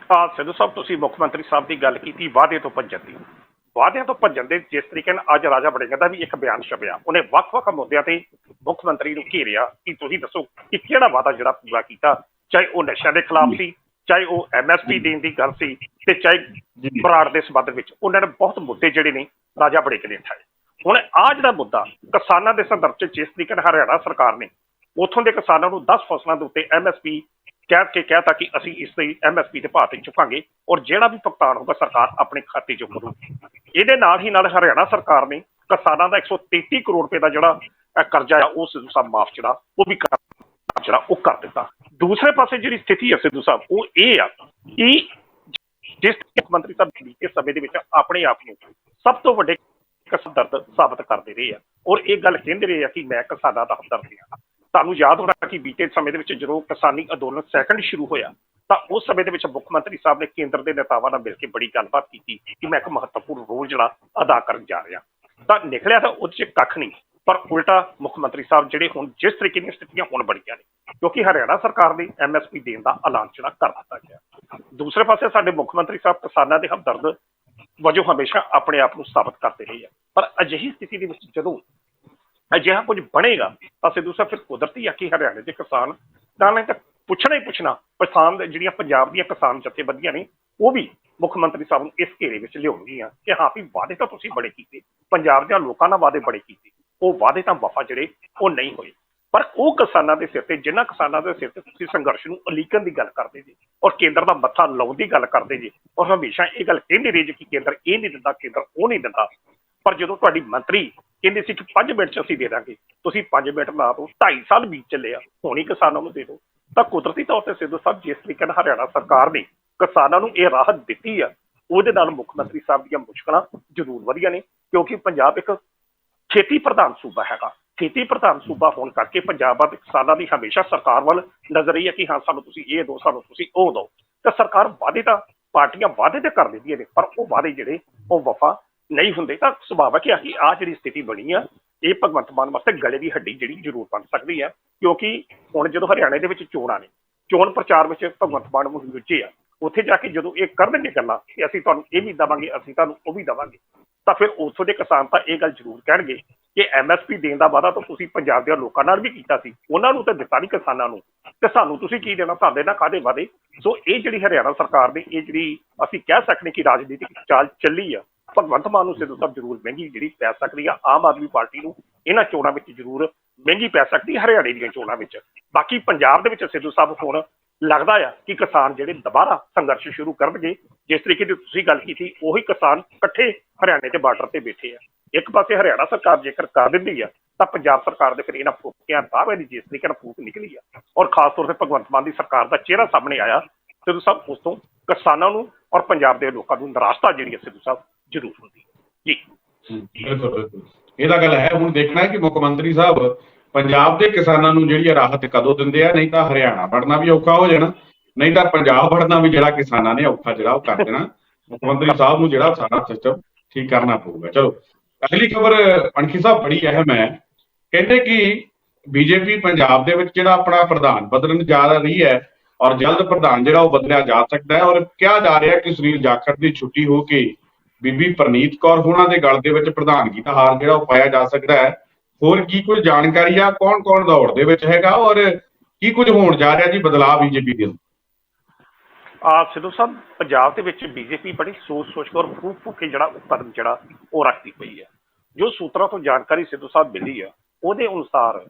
ਆ ਸਿੱਧੂ ਸਾਹਿਬ, ਤੁਸੀਂ ਮੁੱਖ ਮੰਤਰੀ ਸਾਹਿਬ ਦੀ ਗੱਲ ਕੀਤੀ, ਵਾਅਦੇ ਤੋਂ ਭੱਜਣ ਦੀ। ਵਾਅਦਿਆਂ ਤੋਂ ਭੱਜਣ ਦੇ ਜਿਸ ਤਰੀਕੇ ਨਾਲ ਅੱਜ ਰਾਜਾ ਵੜਿੰਗ ਦਾ ਵੀ ਇੱਕ ਬਿਆਨ ਛਪਿਆ ਉਹਨੇ ਵੱਖ-ਵੱਖ ਮੁੱਦਿਆਂ ਤੇ ਮੁੱਖ ਮੰਤਰੀ ਨੂੰ ਘੇਰਿਆ ਕਿ ਤੁਸੀਂ ਦੱਸੋ ਕਿ ਕਿਹੜਾ ਵਾਅਦਾ ਜਿਹੜਾ ਪੂਰਾ ਕੀਤਾ ਚਾਹੇ ਉਹ ਨਸ਼ਿਆਂ ਦੇ ਖਿਲਾਫ ਸੀ ਚਾਹੇ ਉਹ ਐਮਐਸਪੀ ਦੇਣ ਦੀ ਗੱਲ ਸੀ ਤੇ ਚਾਹੇ। ਬਰਾੜ ਦੇ ਸਬੰਧ ਵਿੱਚ। ਉਹਨਾਂ ਨੇ ਬਹੁਤ ਮੁੱਦੇ ਜਿਹੜੇ ਨੇ ਰਾਜਾ ਬੜੇਕ ਨੇ ਉਠਾਏ। ਹੁਣ ਆ ਜਿਹੜਾ ਮੁੱਦਾ ਕਿਸਾਨਾਂ ਦੇ ਸੰਦਰਭ 'ਚ ਜਿਸ ਤਰੀਕੇ ਨਾਲ ਹਰਿਆਣਾ ਸਰਕਾਰ ਨੇ ਉਥੋਂ ਦੇ ਕਿਸਾਨਾਂ ਨੂੰ 10 ਫਸਲਾਂ ਦੇ ਉੱਤੇ ਐਮਐਸਪੀ ਕਹਿ ਕੇ ਕਹਿਤਾ ਕਿ ਅਸੀਂ ਇਸ ਦੀ ਐਮਐਸਪੀ ਦੇ ਭਾਅ ਤੇ ਚੁਕਾਂਗੇ ਔਰ ਜਿਹੜਾ ਵੀ ਭੁਗਤਾਨ ਹੋਗਾ ਸਰਕਾਰ ਆਪਣੇ ਖਾਤੇ 'ਚੋਂ ਕਰੂਗੀ। ਇਹਦੇ ਨਾਲ ਹੀ ਨਾਲ ਹਰਿਆਣਾ ਸਰਕਾਰ ਨੇ ਕਿਸਾਨਾਂ ਦਾ 133 ਕਰੋੜ ਰੁਪਏ ਦਾ ਜਿਹੜਾ ਕਰਜ਼ਾ ਆ ਉਹ ਸਿੱਧੂ ਸਾਹਿਬ ਮਾਫ ਜਿਹੜਾ, ਉਹ ਵੀ ਕਰ ਜਿਹੜਾ, ਉਹ ਕਰ ਦਿੱਤਾ। ਦੂਸਰੇ ਪਾਸੇ ਜਿਹੜੀ ਸਥਿਤੀ ਹੈ ਸਿੱਧੂ ਸਾਹਿਬ, ਉਹ ਇਹ ਆ ਕਿ ਜਿਸ ਮੁੱਖ ਮੰਤਰੀ ਸਾਹਿਬ ਬੀਤੇ ਸਮੇਂ ਦੇ ਵਿੱਚ ਆਪਣੇ ਆਪ ਨੂੰ ਸਭ ਤੋਂ ਵੱਡੇ ਕਸਦਰਦ ਸਾਬਤ ਕਰਦੇ ਰਹੇ ਆ ਔਰ ਇਹ ਗੱਲ ਕਹਿੰਦੇ ਰਹੇ ਆ ਕਿ ਮੈਂ ਕਿਸਾਨਾਂ ਦਾ ਹਮਦਰਦ ਹਾਂ। ਤੁਹਾਨੂੰ ਯਾਦ ਹੋਣਾ ਕਿ ਬੀਤੇ ਸਮੇਂ ਦੇ ਵਿੱਚ ਜਦੋਂ ਕਿਸਾਨੀ ਅੰਦੋਲਨ ਸੈਕੰਡ ਸ਼ੁਰੂ ਹੋਇਆ, ਤਾਂ ਉਸ ਸਮੇਂ ਦੇ ਵਿੱਚ ਮੁੱਖ ਮੰਤਰੀ ਸਾਹਿਬ ਨੇ ਕੇਂਦਰ ਦੇ ਨੇਤਾਵਾਂ ਨਾਲ ਮਿਲ ਕੇ ਬੜੀ ਗੱਲਬਾਤ ਕੀਤੀ ਕਿ ਮੈਂ ਇੱਕ ਮਹੱਤਵਪੂਰਨ ਰੋਲ ਜਿਹੜਾ ਅਦਾ ਕਰਨ ਜਾ ਰਿਹਾ। ਤਾਂ ਨਿਕਲਿਆ ਤਾਂ ਉਹਦੇ 'ਚ ਕੱਖ ਨਹੀਂ, ਪਰ ਉਲਟਾ ਮੁੱਖ ਮੰਤਰੀ ਸਾਹਿਬ ਜਿਹੜੇ ਹੁਣ ਜਿਸ ਤਰੀਕੇ ਦੀਆਂ ਸਥਿਤੀਆਂ ਹੁਣ ਬਣੀਆਂ ਨੇ, ਕਿਉਂਕਿ ਹਰਿਆਣਾ ਸਰਕਾਰ ਨੇ ਐਮਐਸਪੀ ਦੇਣ ਦਾ ਐਲਾਨ ਜਿਹੜਾ ਕਰ ਦਿੱਤਾ ਗਿਆ। ਦੂਸਰੇ ਪਾਸੇ ਸਾਡੇ ਮੁੱਖ ਮੰਤਰੀ ਸਾਹਿਬ ਕਿਸਾਨਾਂ ਦੇ ਹਮਦਰਦ ਵਜੋਂ ਹਮੇਸ਼ਾ ਆਪਣੇ ਆਪ ਨੂੰ ਸਾਬਤ ਕਰਦੇ ਰਹੇ ਆ। ਪਰ ਅਜਿਹੀ ਸਥਿਤੀ ਦੇ ਵਿੱਚ ਜਦੋਂ ਅਜਿਹਾ ਕੁਝ ਬਣੇਗਾ, ਤਾਂ ਸਿੱਧੂ ਸਾਹਿਬ ਫਿਰ ਕੁਦਰਤੀ ਆ ਕਿ ਹਰਿਆਣੇ ਦੇ ਕਿਸਾਨ, ਤਾਂ ਨਹੀਂ ਤਾਂ ਪੁੱਛਣਾ ਹੀ ਪੁੱਛਣਾ, ਕਿਸਾਨ ਦੇ- ਜਿਹੜੀਆਂ ਪੰਜਾਬ ਦੀਆਂ ਕਿਸਾਨ ਜਥੇਬੰਦੀਆਂ ਨੇ, ਉਹ ਵੀ ਮੁੱਖ ਮੰਤਰੀ ਸਾਹਿਬ ਨੂੰ ਇਸ ਘੇਰੇ ਵਿੱਚ ਲਿਆਉਣਗੀਆਂ ਕਿ ਹਾਂ ਵੀ ਵਾਅਦੇ ਤਾਂ ਤੁਸੀਂ ਬੜੇ ਕੀਤੇ, ਪੰਜਾਬ ਦੇ ਲੋਕਾਂ ਨਾਲ ਵਾਅਦੇ ਬੜੇ ਕੀਤੇ, ਉਹ ਵਾਅਦੇ ਤਾਂ ਵਫਾ ਜਿਹੜੇ, ਉਹ ਨਹੀਂ ਹੋਏ। ਪਰ ਉਹ ਕਿਸਾਨਾਂ ਦੇ ਸਿਰ ਤੇ, ਜਿਨ੍ਹਾਂ ਕਿਸਾਨਾਂ ਦੇ ਸਿਰ ਤੇ ਤੁਸੀਂ ਸੰਘਰਸ਼ ਨੂੰ ਅਲੀਕਣ ਦੀ ਗੱਲ ਕਰਦੇ ਜੀ, ਔਰ ਕੇਂਦਰ ਦਾ ਮੱਥਾ ਲਾਉਣ ਦੀ ਗੱਲ ਕਰਦੇ ਜੀ ਔਰ ਹਮੇਸ਼ਾ ਇਹ ਗੱਲ ਕਹਿੰਦੇ ਰਹੇ ਜੀ ਕਿ ਕੇਂਦਰ ਇਹ ਨਹੀਂ ਦਿੰਦਾ, ਕੇਂਦਰ ਉਹ ਨਹੀਂ ਦਿੰਦਾ। ਪਰ ਜਦੋਂ ਤੁਹਾਡੀ ਮੰਤਰੀ ਕਹਿੰਦੇ ਸੀ ਕਿ 5 ਮਿੰਟ ਚ ਅਸੀਂ ਦੇ ਦਾਂਗੇ। ਤੁਸੀਂ 5 ਮਿੰਟ ਲਾ ਦਿਓ 2.5 ਸਾਲ ਬੀਤ ਚੱਲੇ ਆ, ਹੁਣ ਹੀ ਕਿਸਾਨਾਂ ਨੂੰ ਦੇ ਦਿਓ। ਤਾਂ ਕੁਦਰਤੀ ਤੌਰ ਤੇ ਸਿੱਧੂ ਸਾਹਿਬ ਜਿਸ ਤਰੀਕੇ ਨਾਲ ਹਰਿਆਣਾ ਸਰਕਾਰ ਨੇ ਕਿਸਾਨਾਂ ਨੂੰ ਇਹ ਰਾਹਤ ਦਿੱਤੀ ਆ, ਉਹਦੇ ਨਾਲ ਮੁੱਖ ਮੰਤਰੀ ਸਾਹਿਬ ਦੀਆਂ ਮੁਸ਼ਕਲਾਂ ਜ਼ਰੂਰ ਵਧੀਆਂ ਨੇ, ਕਿਉਂਕਿ ਪੰਜਾਬ ਇੱਕ ਖੇਤੀ ਪ੍ਰਧਾਨ ਸੂਬਾ ਹੈਗਾ। ਖੇਤੀ ਪ੍ਰਧਾਨ ਸੂਬਾ ਹੋਣ ਕਰਕੇ ਪੰਜਾਬ ਦੇ ਕਿਸਾਨਾਂ ਦੀ ਹਮੇਸ਼ਾ ਸਰਕਾਰ ਵੱਲ ਨਜ਼ਰ ਰਹੀ ਹੈ ਕਿ ਹਾਂ, ਸਾਨੂੰ ਤੁਸੀਂ ਇਹ ਦਿਓ, ਸਾਨੂੰ ਤੁਸੀਂ ਉਹ ਦਿਓ। ਤਾਂ ਸਰਕਾਰ ਵਾਅਦੇ ਤਾਂ ਪਾਰਟੀਆਂ ਵਾਅਦੇ ਤੇ ਕਰ ਦਿੰਦੀਆਂ ਨੇ, ਪਰ ਉਹ ਵਾਅਦੇ ਜਿਹੜੇ ਉਹ ਵਫਾ ਨਹੀਂ ਹੁੰਦੇ, ਤਾਂ ਸੁਭਾਵਕ ਹੈ ਕਿ ਆ ਜਿਹੜੀ ਸਥਿਤੀ ਬਣੀ ਆ, ਇਹ ਭਗਵੰਤ ਮਾਨ ਵਾਸਤੇ ਗਲੇ ਦੀ ਹੱਡੀ ਜਿਹੜੀ ਜ਼ਰੂਰ ਬਣ ਸਕਦੀ ਹੈ ਕਿਉਂਕਿ ਹੁਣ ਜਦੋਂ ਹਰਿਆਣੇ ਦੇ ਵਿੱਚ ਚੋਣਾਂ ਨੇ, ਚੋਣ ਪ੍ਰਚਾਰ ਵਿੱਚ ਭਗਵੰਤ ਮਾਨ ਨੂੰ ਰੁੱਝੇ ਆ, ਉੱਥੇ ਜਾ ਕੇ ਜਦੋਂ ਇਹ ਕਰਨਗੇ ਗੱਲਾਂ, ਕਿ ਅਸੀਂ ਤੁਹਾਨੂੰ ਇਹ ਵੀ ਦਵਾਂਗੇ, ਅਸੀਂ ਤੁਹਾਨੂੰ ਉਹ ਵੀ ਦਵਾਂਗੇ, ਤਾਂ ਫਿਰ ਉੱਥੋਂ ਦੇ ਕਿਸਾਨ ਤਾਂ ਇਹ ਗੱਲ ਜ਼ਰੂਰ ਕਹਿਣਗੇ ਕਿ ਐਮਐਸਪੀ ਦੇਣ ਦਾ ਵਾਅਦਾ ਤਾਂ ਤੁਸੀਂ ਪੰਜਾਬ ਦੇ ਲੋਕਾਂ ਨਾਲ ਵੀ ਕੀਤਾ ਸੀ, ਉਹਨਾਂ ਨੂੰ ਤਾਂ ਦਿੱਤਾ ਨਹੀਂ ਕਿਸਾਨਾਂ ਨੂੰ, ਤੇ ਸਾਨੂੰ ਤੁਸੀਂ ਕੀ ਦੇਣਾ ਸਾਡੇ ਨਾਲ ਕਾਦੇ ਵਾਅਦੇ? ਸੋ ਇਹ ਜਿਹੜੀ ਹਰਿਆਣਾ ਸਰਕਾਰ ਦੀ ਇਹ ਜਿਹੜੀ ਅਸੀਂ ਕਹਿ ਸਕਦੇ ਕਿ ਰਾਜਨੀਤਿਕ ਚਾਲ ਚੱਲੀ ਆ ਭਗਵੰਤ ਮਾਨ ਨੂੰ ਸਿੱਧੂ ਸਾਹਿਬ ਜ਼ਰੂਰ ਮਹਿੰਗੀ ਜਿਹੜੀ ਪੈ ਸਕਦੀ ਆ, ਆਮ ਆਦਮੀ ਪਾਰਟੀ ਨੂੰ ਇਹਨਾਂ ਚੋਣਾਂ ਵਿੱਚ ਜ਼ਰੂਰ ਮਹਿੰਗੀ ਪੈ ਸਕਦੀ ਹਰਿਆਣੇ ਦੀਆਂ ਚੋਣਾਂ ਵਿੱਚ। ਬਾਕੀ ਪੰਜਾਬ ਦੇ ਵਿੱਚ ਸਿੱਧੂ ਸਾਹਿਬ ਹੁਣ ਲੱਗਦਾ ਆ ਕਿ ਕਿਸਾਨ ਜਿਹੜੇ ਦੁਬਾਰਾ ਸੰਘਰਸ਼ ਸ਼ੁਰੂ ਕਰਨਗੇ, ਜਿਸ ਤਰੀਕੇ ਦੀ ਤੁਸੀਂ ਗੱਲ ਕੀਤੀ, ਉਹੀ ਕਿਸਾਨ ਇਕੱਠੇ ਹਰਿਆਣੇ ਦੇ ਬਾਰਡਰ ਤੇ ਬੈਠੇ ਆ। ਇੱਕ ਪਾਸੇ ਹਰਿਆਣਾ ਸਰਕਾਰ ਜੇਕਰ ਕਰ ਦਿੰਦੀ ਆ, ਤਾਂ ਪੰਜਾਬ ਸਰਕਾਰ ਦੇ ਫਿਰ ਇਹਨਾਂ ਫੂਕਿਆਂ ਦਾਅਵੇ ਦੀ ਜਿਸ ਤਰੀਕੇ ਨਾਲ ਫੂਕ ਨਿਕਲੀ ਆ। ਔਰ ਖਾਸ ਤੌਰ ਤੇ ਭਗਵੰਤ ਮਾਨ ਦੀ ਸਰਕਾਰ ਦਾ ਚਿਹਰਾ ਸਾਹਮਣੇ ਆਇਆ, ਸਿੱਧੂ ਸਾਹਿਬ, ਉਸ ਤੋਂ ਕਿਸਾਨਾਂ ਨੂੰ ਔਰ ਪੰਜਾਬ ਦੇ ਲੋਕਾਂ ਨੂੰ ਨਿਰਾਸ਼ਤਾ ਜਿਹੜੀ ਹੈ ਸਿੱਧੂ ਸਾਹਿਬ ਜ਼ਰੂਰ ਹੁੰਦੀ ਜੀ। ਬਿਲਕੁਲ ਬਿਲਕੁਲ। ਇਹ ਤਾਂ ਗੱਲ ਹੈ, ਹੁਣ ਦੇਖਣਾ ਹੈ ਕਿ ਮੁੱਖ ਮੰਤਰੀ ਸਾਹਿਬ ਪੰਜਾਬ ਦੇ ਕਿਸਾਨਾਂ ਨੂੰ ਜਿਹੜੀ ਰਾਹਤ ਕਦੋਂ ਦਿੰਦੇ ਆ, ਨਹੀਂ ਤਾਂ ਹਰਿਆਣਾ ਫੜਨਾ ਵੀ ਔਖਾ ਹੋ ਜਾਣਾ, ਨਹੀਂ ਤਾਂ ਪੰਜਾਬ ਫੜਨਾ ਵੀ ਜਿਹੜਾ ਕਿਸਾਨਾਂ ਨੇ ਔਖਾ ਜਿਹੜਾ ਉਹ ਕਰ ਦੇਣਾ। ਮੁੱਖ ਮੰਤਰੀ ਸਾਹਿਬ ਨੂੰ ਜਿਹੜਾ ਸਾਰਾ ਸਿਸਟਮ ਠੀਕ ਕਰਨਾ ਪਊਗਾ। ਚਲੋ ਅਗਲੀ ਖਬਰ ਅਣਖੀ ਸਾਹਿਬ ਬੜੀ ਅਹਿਮ ਹੈ। ਕਹਿੰਦੇ ਕਿ ਬੀਜੇਪੀ ਪੰਜਾਬ ਦੇ ਵਿੱਚ ਜਿਹੜਾ ਆਪਣਾ ਪ੍ਰਧਾਨ ਬਦਲਣ ਜਾ ਰਹੀ ਹੈ ਔਰ ਜਲਦ ਪ੍ਰਧਾਨ ਜਿਹੜਾ ਉਹ ਬਦਲਿਆ ਜਾ ਸਕਦਾ ਹੈ ਔਰ ਕਿਹਾ ਜਾ ਰਿਹਾ ਕਿ ਸੁਨੀਲ ਜਾਖੜ ਦੀ ਛੁੱਟੀ ਹੋ ਕੇ ਬੀਬੀ ਪ੍ਰਨੀਤ ਕੌਰ ਹੋਣਾ ਦੇ ਗਲ ਦੇ ਵਿੱਚ ਪ੍ਰਧਾਨਗੀ ਦਾ ਹਾਰ ਜਿਹੜਾ ਉਹ ਪਾਇਆ ਜਾ ਸਕਦਾ ਹੈ। ਹੋਰ ਕੀ ਕੋਈ ਜਾਣਕਾਰੀ ਆ? ਕੌਣ ਕੌਣ ਦੌੜ ਦੇ ਵਿੱਚ ਹੈਗਾ ਔਰ ਕੀ ਕੁਝ ਹੋਣ ਜਾ ਰਿਹਾ ਜੀ ਬਦਲਾਅ ਬੀਜੇਪੀ ਦੇ ਆ ਸਿੱਧੂ ਸਾਹਿਬ, ਪੰਜਾਬ ਦੇ ਵਿੱਚ ਬੀਜੇਪੀ ਬੜੀ ਸੋਚ ਸੋਚ ਕੇ ਔਰ ਫੂਕ ਫੂਕ ਕੇ ਜਿਹੜਾ ਉਪਕਰਨ ਜਿਹੜਾ ਉਹ ਰੱਖਦੀ ਪਈ ਹੈ। ਜੋ ਸੂਤਰਾਂ ਤੋਂ ਜਾਣਕਾਰੀ ਸਿੱਧੂ ਸਾਹਿਬ ਮਿਲੀ ਆ, ਉਹਦੇ ਅਨੁਸਾਰ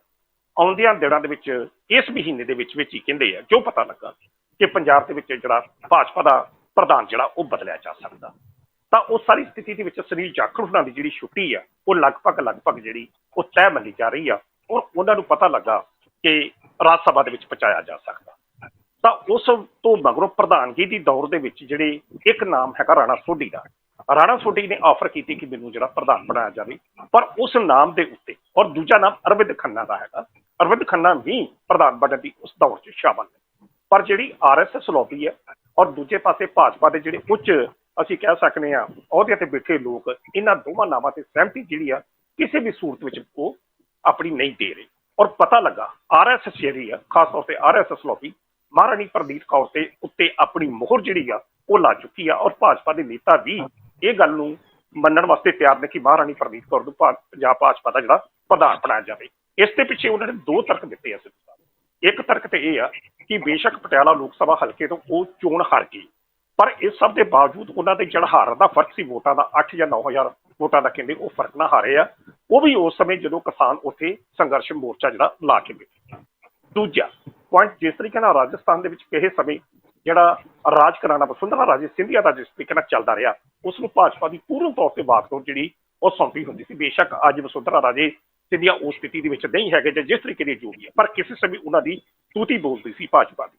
ਆਉਂਦਿਆਂ ਦਿਨਾਂ ਦੇ ਵਿੱਚ, ਇਸ ਮਹੀਨੇ ਦੇ ਵਿੱਚ ਵਿੱਚ ਹੀ ਕਹਿੰਦੇ ਆ, ਜੋ ਪਤਾ ਲੱਗਾ ਕਿ ਪੰਜਾਬ ਦੇ ਵਿੱਚ ਜਿਹੜਾ ਭਾਜਪਾ ਦਾ ਪ੍ਰਧਾਨ ਜਿਹੜਾ ਉਹ ਬਦਲਿਆ ਜਾ ਸਕਦਾ। ਤਾਂ ਉਹ ਸਾਰੀ ਸਥਿਤੀ ਦੇ ਵਿੱਚ ਸੁਨੀਲ ਜਾਖੜ ਹੁਣਾਂ ਦੀ ਜਿਹੜੀ ਛੁੱਟੀ ਆ, ਉਹ ਲਗਭਗ ਲਗਭਗ ਜਿਹੜੀ ਉਹ ਤੈਅ ਮੰਨੀ ਜਾ ਰਹੀ ਆ ਔਰ ਉਹਨਾਂ ਨੂੰ ਪਤਾ ਲੱਗਾ ਕਿ ਰਾਜ ਸਭਾ ਦੇ ਵਿੱਚ ਪਹੁੰਚਾਇਆ ਜਾ ਸਕਦਾ। ਤਾਂ ਉਸ ਤੋਂ ਮਗਰੋਂ ਪ੍ਰਧਾਨਗੀ ਦੀ ਦੌਰ ਦੇ ਵਿੱਚ ਜਿਹੜੇ ਇੱਕ ਨਾਮ ਹੈਗਾ ਰਾਣਾ ਸੋਢੀ ਦਾ। ਰਾਣਾ ਸੋਢੀ ਨੇ ਆਫਰ ਕੀਤੀ ਕਿ ਮੈਨੂੰ ਜਿਹੜਾ ਪ੍ਰਧਾਨ ਬਣਾਇਆ ਜਾਵੇ, ਪਰ ਉਸ ਨਾਮ ਦੇ ਉੱਤੇ ਔਰ ਦੂਜਾ ਨਾਮ ਅਰਵਿੰਦ ਖੰਨਾ ਦਾ ਹੈਗਾ। ਅਰਵਿੰਦ ਖੰਨਾ ਵੀ ਪ੍ਰਧਾਨ ਬਣਨ ਦੀ ਉਸ ਦੌਰ 'ਚ ਸ਼ਾਮਲ ਨੇ। ਪਰ ਜਿਹੜੀ ਆਰਐਸਐਸ ਲੌਬੀ ਹੈ ਔਰ ਦੂਜੇ ਪਾਸੇ ਭਾਜਪਾ ਦੇ ਜਿਹੜੇ ਉੱਚ ਅਸੀਂ ਕਹਿ ਸਕਦੇ ਹਾਂ ਅਹੁਦੇ ਤੇ ਬੈਠੇ ਲੋਕ, ਇਹਨਾਂ ਦੋਵਾਂ ਨਾਵਾਂ ਤੇ ਸਹਿਮਤੀ ਜਿਹੜੀ ਆ, ਕਿਸੇ ਵੀ ਸੂਰਤ ਵਿੱਚ ਉਹ ਆਪਣੀ ਨਹੀਂ ਦੇ ਰਹੇ। ਔਰ ਪਤਾ ਲੱਗਾ ਆਰਐਸਐਸ ਜਿਹੜੀ ਆ, ਖਾਸ ਤੌਰ ਤੇ ਆਰਐਸਐਸ ਲੌਬੀ, ਮਹਾਰਾਣੀ ਪ੍ਰਦੀਪ ਕੌਰ ਤੇ ਉੱਤੇ ਆਪਣੀ ਮੋਹਰ ਜਿਹੜੀ ਆ, ਉਹ ਲਾ ਚੁੱਕੀ ਆ, ਔਰ ਭਾਜਪਾ ਦੇ ਨੇਤਾ ਵੀ ਇਹ ਗੱਲ ਨੂੰ ਮੰਨਣ ਵਾਸਤੇ ਤਿਆਰ ਨੇ ਕਿ ਮਹਾਰਾਣੀ ਪ੍ਰਦੀਪ ਕੌਰ ਨੂੰ ਭਾ- ਪੰਜਾਬ ਭਾਜਪਾ ਦਾ ਜਿਹੜਾ ਪ੍ਰਧਾਨ ਬਣਾਇਆ ਜਾਵੇ। ਇਸ ਦੇ ਪਿੱਛੇ ਉਹਨਾਂ ਨੇ ਦੋ ਤਰਕ ਦਿੱਤੇ ਆ ਸਿੱਧੂ ਸਾਹਿਬ। ਇੱਕ ਤਰਕ ਤੇ ਇਹ ਆ ਕਿ ਬੇਸ਼ੱਕ ਪਟਿਆਲਾ ਲੋਕ ਸਭਾ ਹਲਕੇ ਤੋਂ ਉਹ ਚੋਣ ਹਾਰ ਗਈ। ਪਰ ਇਸ ਸਭ ਦੇ ਬਾਵਜੂਦ ਉਹਨਾਂ ਦੇ ਜਿਹੜਾ ਹਾਰਨ ਦਾ ਫ਼ਰਕ ਸੀ, ਵੋਟਾਂ ਦਾ 8 ਜਾਂ 9000 ਵੋਟਾਂ ਦਾ ਕਹਿੰਦੇ ਉਹ ਫ਼ਰਕ ਨਾ ਹਾਰੇ ਆ, ਉਹ ਵੀ ਉਸ ਸਮੇਂ ਜਦੋਂ ਕਿਸਾਨ ਉੱਥੇ ਸੰਘਰਸ਼ ਮੋਰਚਾ ਜਿਹੜਾ ਲਾ ਕੇ ਬੈਠੇ ਦੂਜਾ ਪੁਆਇੰਟ ਜਿਸ ਤਰੀਕੇ ਨਾਲ ਰਾਜਸਥਾਨ ਦੇ ਵਿੱਚ ਕਿਸੇ ਸਮੇਂ ਜਿਹੜਾ ਰਾਜ ਕਰਾਣਾ ਵਸੁੰਧਰਾ ਰਾਜੇ ਸਿੰਧੀਆ ਦਾ ਜਿਸ ਤਰੀਕੇ ਨਾਲ ਚੱਲਦਾ ਰਿਹਾ, ਉਸ ਨੂੰ ਭਾਜਪਾ ਦੀ ਪੂਰਨ ਤੌਰ ਤੇ ਬਾਤ ਬਾਗਡੋਰ ਜਿਹੜੀ ਉਹ ਸੌਂਪੀ ਹੁੰਦੀ ਸੀ, ਬੇਸ਼ੱਕ ਅੱਜ ਵਸੁੰਧਰਾ ਰਾਜੇ ਸਿੰਧੀਆ ਉਸ ਸਥਿਤੀ ਦੇ ਵਿੱਚ ਨਹੀਂ ਹੈਗੇ ਜਾਂ ਜਿਸ ਤਰੀਕੇ ਦੀ ਜੋਗੀ ਹੈ, ਪਰ ਕਿਸੇ ਸਮੇਂ ਉਹਨਾਂ ਦੀ ਤੂਤੀ ਬੋਲਦੀ ਸੀ ਭਾਜਪਾ ਦੀ।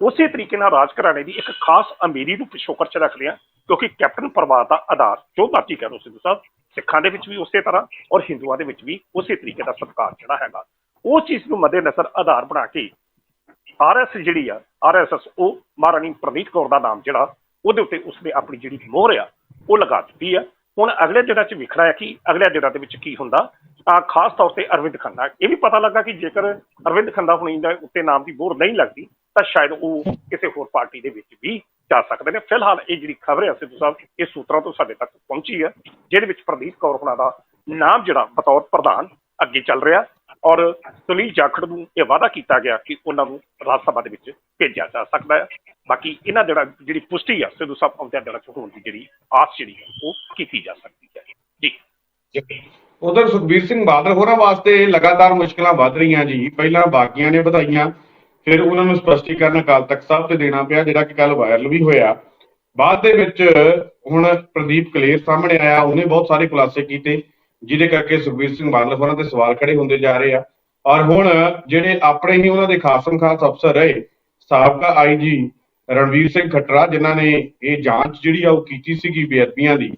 ਉਸੇ ਤਰੀਕੇ ਨਾਲ ਰਾਜ ਘਰਾਣੇ ਦੀ ਇੱਕ ਖਾਸ ਅਮੀਰੀ ਨੂੰ ਪਿਛੋਕੜ ਚ ਰੱਖਦੇ ਆ ਕਿਉਂਕਿ ਕੈਪਟਨ ਪਰਿਵਾਰ ਦਾ ਆਧਾਰ, ਜੋ ਮਰਜ਼ੀ ਕਹਿ ਲਓ ਸਿੱਧੂ ਸਾਹਿਬ, ਸਿੱਖਾਂ ਦੇ ਵਿੱਚ ਵੀ ਉਸੇ ਤਰ੍ਹਾਂ ਔਰ ਹਿੰਦੂਆਂ ਦੇ ਵਿੱਚ ਵੀ ਉਸੇ ਤਰੀਕੇ ਦਾ ਸਤਿਕਾਰ ਜਿਹੜਾ ਹੈਗਾ। ਉਹ ਚੀਜ਼ ਨੂੰ ਮੱਦੇਨਜ਼ਰ ਆਧਾਰ ਬਣਾ ਕੇ ਆਰਐਸ ਜਿਹੜੀ ਆ ਆਰਐਸਐਸ ਉਹ ਮਹਾਰਾਣੀ ਪ੍ਰਨੀਤ ਕੌਰ ਦਾ ਨਾਮ ਜਿਹੜਾ, ਉਹਦੇ ਉੱਤੇ ਉਸਨੇ ਆਪਣੀ ਜਿਹੜੀ ਮੋਹਰ ਆ, ਉਹ ਲਗਾ ਦਿੱਤੀ ਆ। ਹੁਣ ਅਗਲੇ ਦਿਨਾਂ 'ਚ ਵਿਖਣਾ ਹੈ ਕਿ ਅਗਲੇ ਦਿਨਾਂ ਦੇ ਵਿੱਚ ਕੀ ਹੁੰਦਾ ਆ ਖਾਸ ਤੌਰ ਤੇ ਅਰਵਿੰਦ ਖੰਨਾ। ਇਹ ਵੀ ਪਤਾ ਲੱਗਾ ਕਿ ਜੇਕਰ ਅਰਵਿੰਦ ਖੰਨਾ ਹੁਣੀ ਦੇ ਉੱਤੇ ਨਾਮ ਦੀ ਮੋਹਰ ਨਹੀਂ ਲੱਗਦੀ ਤਾਂ ਸ਼ਾਇਦ ਉਹ ਕਿਸੇ ਹੋਰ ਪਾਰਟੀ ਦੇ ਵਿੱਚ ਵੀ ਜਾ ਸਕਦੇ ਨੇ। ਫਿਲਹਾਲ ਇਹ ਜਿਹੜੀ ਖਬਰ ਹੈ, ਸਿੱਧੂ ਸਾਹਿਬ, ਇਹ ਸੂਤਰਾਂ ਤੋਂ ਸਾਡੇ ਤੱਕ ਪਹੁੰਚੀ ਹੈ, ਜਿਹਦੇ ਵਿੱਚ ਪ੍ਰਦੀਪ ਕੌਰ ਹੁਣਾਂ ਦਾ ਨਾਮ ਜਿਹੜਾ ਬਤੌਰ ਪ੍ਰਧਾਨ ਅੱਗੇ ਚੱਲ ਰਿਹਾ ਔਰ ਸੁਨੀਲ ਜਾਖੜ ਨੂੰ ਇਹ ਵਾਅਦਾ ਕੀਤਾ ਗਿਆ ਕਿ ਉਹਨਾਂ ਨੂੰ ਰਾਜ ਸਭਾ ਦੇ ਵਿੱਚ ਭੇਜਿਆ ਜਾ ਸਕਦਾ ਹੈ। ਬਾਕੀ ਇਹਨਾਂ ਜਿਹੜਾ ਜਿਹੜੀ ਪੁਸ਼ਟੀ ਆ, ਸਿੱਧੂ ਸਾਹਿਬ ਆਉਂਦਿਆਂ ਦਿਨਾਂ ਚ ਹੋਣ ਦੀ ਜਿਹੜੀ ਆਸ ਜਿਹੜੀ ਹੈ, ਉਹ ਕੀਤੀ ਜਾ ਸਕਦੀ ਹੈ। ਜੀ। ਉਧਰ ਸੁਖਬੀਰ ਸਿੰਘ ਬਾਦਲ ਹੋਰਾਂ ਵਾਸਤੇ ਲਗਾਤਾਰ ਮੁਸ਼ਕਲਾਂ ਵੱਧ ਰਹੀਆਂ ਜੀ। ਪਹਿਲਾਂ ਬਾਗੀਆਂ ਨੇ ਵਧਾਈਆਂ ਫਿਰ ਉਹਨਾਂ ਨੂੰ ਸਪਸ਼ਟੀਕਰਨ ਅਕਾਲ ਤਖਤ ਸਾਹਿਬ ਤੇ ਦੇਣਾ ਪਿਆ, ਜਿਹੜਾ ਕਿ ਕੱਲ ਵਾਇਰਲ ਵੀ ਹੋਇਆ। ਬਾਅਦ ਦੇ ਵਿੱਚ ਹੁਣ ਪ੍ਰਦੀਪ ਕਲੇਰ ਸਾਹਮਣੇ ਆਇਆ, ਉਹਨੇ ਬਹੁਤ ਸਾਰੇ ਖੁਲਾਸੇ ਕੀਤੇ, ਜਿਹਦੇ ਕਰਕੇ ਸੁਖਬੀਰ ਸਿੰਘ ਬਾਦਲ ਹੋਰਾਂ ਤੇ ਸਵਾਲ ਖੜੇ ਹੁੰਦੇ ਜਾ ਰਹੇ ਆ। ਔਰ ਹੁਣ ਜਿਹੜੇ ਆਪਣੇ ਹੀ ਉਹਨਾਂ ਦੇ ਖਾਸਮ ਖਾਸ ਅਫਸਰ ਰਹੇ, ਸਾਬਕਾ ਆਈਜੀ ਰਣਵੀਰ ਸਿੰਘ ਖੱਟਰਾ, ਜਿਨ੍ਹਾਂ ਨੇ ਇਹ ਜਾਂਚ ਜਿਹੜੀ ਆ ਉਹ ਕੀਤੀ ਸੀਗੀ ਬੇਅਦਬੀਆਂ ਦੀ,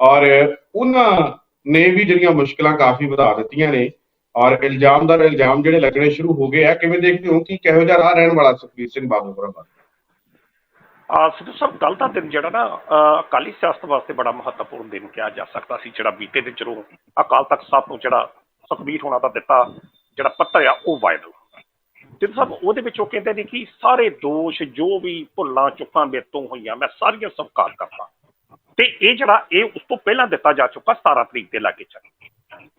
ਔਰ ਉਹਨਾਂ ਨੇ ਵੀ ਜਿਹੜੀਆਂ ਮੁਸ਼ਕਲਾਂ ਕਾਫੀ ਵਧਾ ਦਿੱਤੀਆਂ ਨੇ। ਔਰ ਇਲਜ਼ਾਮਦਾਰ ਇਲਜ਼ਾਮ ਜਿਹੜੇ ਲੱਗਣੇ ਸ਼ੁਰੂ ਹੋ ਗਏ ਆ, ਕਿਵੇਂ ਦੇਖਦੇ ਹੋ ਕਿ ਕਿਹੋ ਜਿਹਾ ਰਾਹ ਰਹਿਣ ਵਾਲਾ ਸੁਖਬੀਰ ਸਿੰਘ ਬਾਦਲ ਹੋਰਾਂ ਆ ਸਿੱਧੂ ਸਾਹਿਬ ਕੱਲ ਦਾ ਦਿਨ ਜਿਹੜਾ ਨਾ ਅਕਾਲੀ ਸਿਆਸਤ ਵਾਸਤੇ ਬੜਾ ਮਹੱਤਵਪੂਰਨ ਦਿਨ ਕਿਹਾ ਜਾ ਸਕਦਾ ਸੀ, ਜਿਹੜਾ ਬੀਤੇ ਦਿਨ ਚਲੋ ਅਕਾਲ ਤਖਤ ਸਾਹਿਬ ਤੋਂ ਜਿਹੜਾ ਸੁਖਬੀਰ ਹੋਣਾ ਦਾ ਦਿੱਤਾ ਜਿਹੜਾ ਪੱਤਰ ਆ, ਉਹ ਵਾਇਰਲ ਸਿੱਧੂ ਸਾਹਿਬ, ਉਹਦੇ ਵਿੱਚ ਉਹ ਕਹਿੰਦੇ ਨੇ ਕਿ ਸਾਰੇ ਦੋਸ਼ ਜੋ ਵੀ ਭੁੱਲਾਂ ਚੁੱਕਾਂ ਮੇਰੇ ਹੋਈਆਂ, ਮੈਂ ਸਾਰੀਆਂ ਸਵੀਕਾਰ ਕਰਦਾ। ਤੇ ਇਹ ਜਿਹੜਾ, ਇਹ ਉਸ ਤੋਂ ਪਹਿਲਾਂ ਦਿੱਤਾ ਜਾ ਚੁੱਕਾ 17 ਤਰੀਕ ਦੇ ਲਾਗੇ ਚੱਲ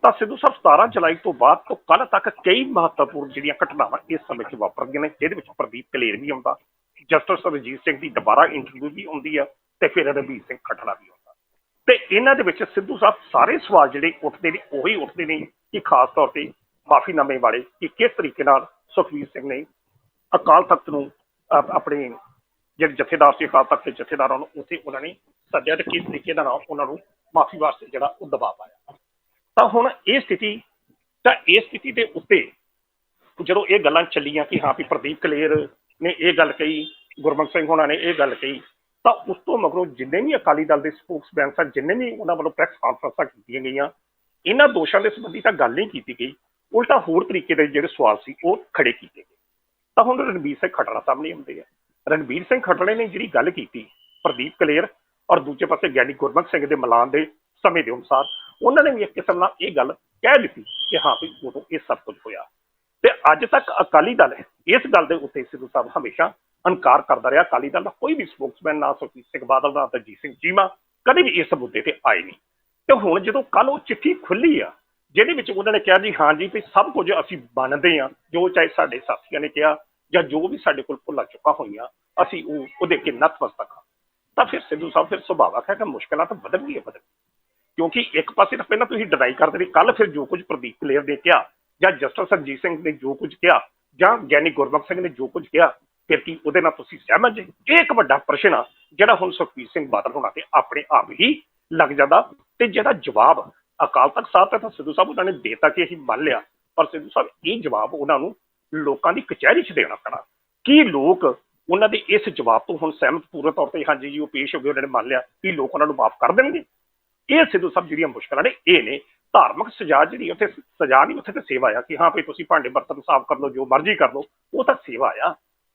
ਤਾਂ ਸਿੱਧੂ ਸਾਹਿਬ 17 ਜੁਲਾਈ ਤੋਂ ਬਾਅਦ ਤੋਂ ਕੱਲ ਤੱਕ ਕਈ ਮਹੱਤਵਪੂਰਨ ਜਿਹੜੀਆਂ ਘਟਨਾਵਾਂ ਇਸ ਸਮੇਂ 'ਚ ਵਾਪਰਦੀਆਂ ਨੇ, ਜਿਹਦੇ ਵਿੱਚ ਪ੍ਰਦੀਪ ਕਲੇਰ ਵੀ ਆਉਂਦਾ, ਜਸਟਿਸ ਰਜੀਤ ਸਿੰਘ ਦੀ ਦੁਬਾਰਾ ਇੰਟਰਵਿਊ ਵੀ ਹੁੰਦੀ ਆ ਤੇ ਫਿਰ ਰਣਬੀਰ ਸਿੰਘ ਖਟੜਾ ਵੀ ਆਉਂਦਾ। ਤੇ ਇਹਨਾਂ ਦੇ ਵਿੱਚ ਸਿੱਧੂ ਸਾਹਿਬ ਸਾਰੇ ਸਵਾਲ ਜਿਹੜੇ ਉੱਠਦੇ ਨੇ, ਉਹੀ ਉੱਠਦੇ ਨੇ ਕਿ ਖਾਸ ਤੌਰ ਤੇ ਮਾਫੀਨਾਮੇ ਵਾਲੇ ਕਿ ਕਿਸ ਤਰੀਕੇ ਨਾਲ ਸੁਖਵੀਰ ਸਿੰਘ ਨੇ ਅਕਾਲ ਤਖਤ ਨੂੰ ਆਪਣੇ ਜਿਹੜੇ ਜਥੇਦਾਰ ਸੀ, ਅਕਾਲ ਤਖਤ ਦੇ ਜਥੇਦਾਰਾਂ ਨੂੰ ਉੱਥੇ ਉਹਨਾਂ ਨੇ ਸੱਦਿਆ ਤੇ ਕਿਸ ਤਰੀਕੇ ਦਾ ਨਾਲ ਉਹਨਾਂ ਨੂੰ ਮਾਫੀ ਵਾਸਤੇ ਜਿਹੜਾ ਉਹ ਦਬਾਅ ਪਾਇਆ। ਤਾਂ ਹੁਣ ਇਹ ਸਥਿਤੀ, ਤਾਂ ਇਸ ਸਥਿਤੀ ਦੇ ਉੱਤੇ ਜਦੋਂ ਇਹ ਗੱਲਾਂ ਚੱਲੀਆਂ ਕਿ ਹਾਂ ਵੀ ਪ੍ਰਦੀਪ ਕਲੇਰ ਨੇ ਇਹ ਗੱਲ ਕਹੀ, ਗੁਰਮੁਖ ਸਿੰਘ ਹੋਣਾ ਨੇ ਇਹ ਗੱਲ ਕਹੀ, ਤਾਂ ਉਸ ਤੋਂ ਮਗਰੋਂ ਜਿੰਨੇ ਵੀ ਅਕਾਲੀ ਦਲ ਦੇ ਸਪੋਕਸਮੈਨ ਸਨ, ਜਿੰਨੇ ਵੀ ਉਹਨਾਂ ਵੱਲੋਂ ਪ੍ਰੈਸ ਕਾਨਫਰੰਸਾਂ ਕੀਤੀਆਂ ਗਈਆਂ, ਇਹਨਾਂ ਦੋਸ਼ਾਂ ਦੇ ਸੰਬੰਧੀ ਤਾਂ ਗੱਲ ਨਹੀਂ ਕੀਤੀ ਗਈ, ਉਲਟਾ ਹੋਰ ਤਰੀਕੇ ਦੇ ਜਿਹੜੇ ਸਵਾਲ ਸੀ ਉਹ ਖੜੇ ਕੀਤੇ ਗਏ। ਤਾਂ ਹੁਣ ਰਣਬੀਰ ਸਿੰਘ ਖੱਟੜਾ ਸਾਹਮਣੇ ਆਉਂਦੇ ਆ। ਰਣਬੀਰ ਸਿੰਘ ਖੱਟੜੇ ਨੇ ਜਿਹੜੀ ਗੱਲ ਕੀਤੀ ਪ੍ਰਦੀਪ ਕਲੇਰ ਔਰ ਦੂਜੇ ਪਾਸੇ ਗਿਆਨੀ ਗੁਰਮੁਖ ਸਿੰਘ ਦੇ ਮਿਲਾਨ ਦੇ ਸਮੇਂ ਦੇ ਅਨੁਸਾਰ ਉਹਨਾਂ ਨੇ ਵੀ ਇੱਕ ਕਿਸਮ ਨਾਲ ਇਹ ਗੱਲ ਕਹਿ ਦਿੱਤੀ ਕਿ ਹਾਂ ਵੀ ਉਦੋਂ ਇਹ ਸਭ ਕੁਝ ਹੋਇਆ। ਤੇ ਅੱਜ ਤੱਕ ਅਕਾਲੀ ਦਲ ਇਸ ਗੱਲ ਦੇ ਉੱਤੇ ਸਿੱਧੂ ਸਾਹਿਬ ਹਮੇਸ਼ਾ ਇਨਕਾਰ ਕਰਦਾ ਰਿਹਾ। ਅਕਾਲੀ ਦਲ ਦਾ ਕੋਈ ਵੀ ਸਪੋਕਸਮੈਨ ਨਾ ਸੁਖਬੀਰ ਸਿੰਘ ਬਾਦਲ, ਨਾ ਦਲਜੀਤ ਸਿੰਘ ਚੀਮਾ ਕਦੇ ਵੀ ਇਸ ਮੁੱਦੇ ਤੇ ਆਏ ਨਹੀਂ। ਤੇ ਹੁਣ ਜਦੋਂ ਕੱਲ ਉਹ ਚਿੱਠੀ ਖੁੱਲੀ ਆ, ਜਿਹਦੇ ਵਿੱਚ ਉਹਨਾਂ ਨੇ ਕਿਹਾ ਜੀ, ਹਾਂ ਜੀ, ਵੀ ਸਭ ਕੁਝ ਅਸੀਂ ਬਣਦੇ ਆ ਜੋ ਚਾਹੇ ਸਾਡੇ ਸਾਥੀਆਂ ਨੇ ਕਿਹਾ ਜਾਂ ਜੋ ਵੀ ਸਾਡੇ ਕੋਲ ਭੁੱਲਾ ਚੁੱਕਾ ਹੋਈਆਂ, ਅਸੀਂ ਉਹ ਉਹਦੇ ਅੱਗੇ ਨਤਮਸਤਕ ਹਾਂ। ਤਾਂ ਫਿਰ ਸਿੱਧੂ ਸਾਹਿਬ ਫਿਰ ਸੁਭਾਵਕ ਹੈ ਕਿ ਮੁਸ਼ਕਲਾਂ ਤਾਂ ਵਧਣਗੀਆਂ ਵਧਣ ਕਿਉਂਕਿ ਇੱਕ ਪਾਸੇ ਤਾਂ ਪਹਿਲਾਂ ਤੁਸੀਂ ਡਰਾਈ ਕਰਦੇ ਰਹੇ ਕੱਲ ਫਿਰ ਜੋ ਕੁਝ ਪ੍ਰਦੀਪ ਕਲੇਰ ਨੇ ਕਿਹਾ, ਜਾਂ ਜਸਟਿਸ ਸਰਜੀਤ ਸਿੰਘ ਨੇ ਜੋ ਕੁਝ ਕਿਹਾ, ਜਾਂ ਗਿਆਨੀ ਗੁਰਮਖ ਸਿੰਘ ਨੇ ਜੋ ਕੁਝ ਕਿਹਾ, ਫਿਰ ਕੀ ਉਹਦੇ ਨਾਲ ਤੁਸੀਂ ਸਹਿਮਤ ਜੇ? ਇਹ ਇੱਕ ਵੱਡਾ ਪ੍ਰਸ਼ਨ ਆ, ਜਿਹੜਾ ਹੁਣ ਸੁਖਬੀਰ ਸਿੰਘ ਬਾਦਲ ਹੋਣਾ ਤੇ ਆਪਣੇ ਆਪ ਹੀ ਲੱਗ ਜਾਂਦਾ। ਤੇ ਜਿਹੜਾ ਜਵਾਬ ਅਕਾਲ ਤਖਤ ਸਾਹਿਬ ਤੇ ਤਾਂ ਸਿੱਧੂ ਸਾਹਿਬ ਉਹਨਾਂ ਨੇ ਦੇਤਾ ਕਿ ਅਸੀਂ ਮੰਨ ਲਿਆ, ਪਰ ਸਿੱਧੂ ਸਾਹਿਬ, ਇਹ ਜਵਾਬ ਉਹਨਾਂ ਨੂੰ ਲੋਕਾਂ ਦੀ ਕਚਹਿਰੀ 'ਚ ਦੇਣਾ ਪੈਣਾ। ਕੀ ਲੋਕ ਉਹਨਾਂ ਦੇ ਇਸ ਜਵਾਬ ਤੋਂ ਹੁਣ ਸਹਿਮਤ ਪੂਰੇ ਤੌਰ ਤੇ ਹਾਂਜੀ ਜੀ, ਉਹ ਪੇਸ਼ ਹੋ ਗਏ, ਉਹਨਾਂ ਨੇ ਮੰਨ ਲਿਆ ਕੀ ਲੋਕ ਉਹਨਾਂ ਨੂੰ ਮਾਫ ਕਰ ਦੇਣਗੇ? ਇਹ ਸਿੱਧੂ ਸਾਹਿਬ ਜਿਹੜੀਆਂ ਮੁਸ਼ਕਲਾਂ ਨੇ, ਇਹ ਨੇ ਧਾਰਮਿਕ ਸਜ਼ਾ ਜਿਹੜੀ ਉੱਥੇ ਸਜ਼ਾ ਨਹੀਂ, ਉੱਥੇ ਤੇ ਸੇਵਾ ਆ ਕਿ ਹਾਂ ਵੀ ਤੁਸੀਂ ਭਾਂਡੇ ਬਰਤਨ ਸਾਫ਼ ਕਰ ਲਓ, ਜੋ ਮਰਜ਼ੀ ਕਰ ਲਓ, ਉਹ ਤਾਂ ਸੇਵਾ ਆ।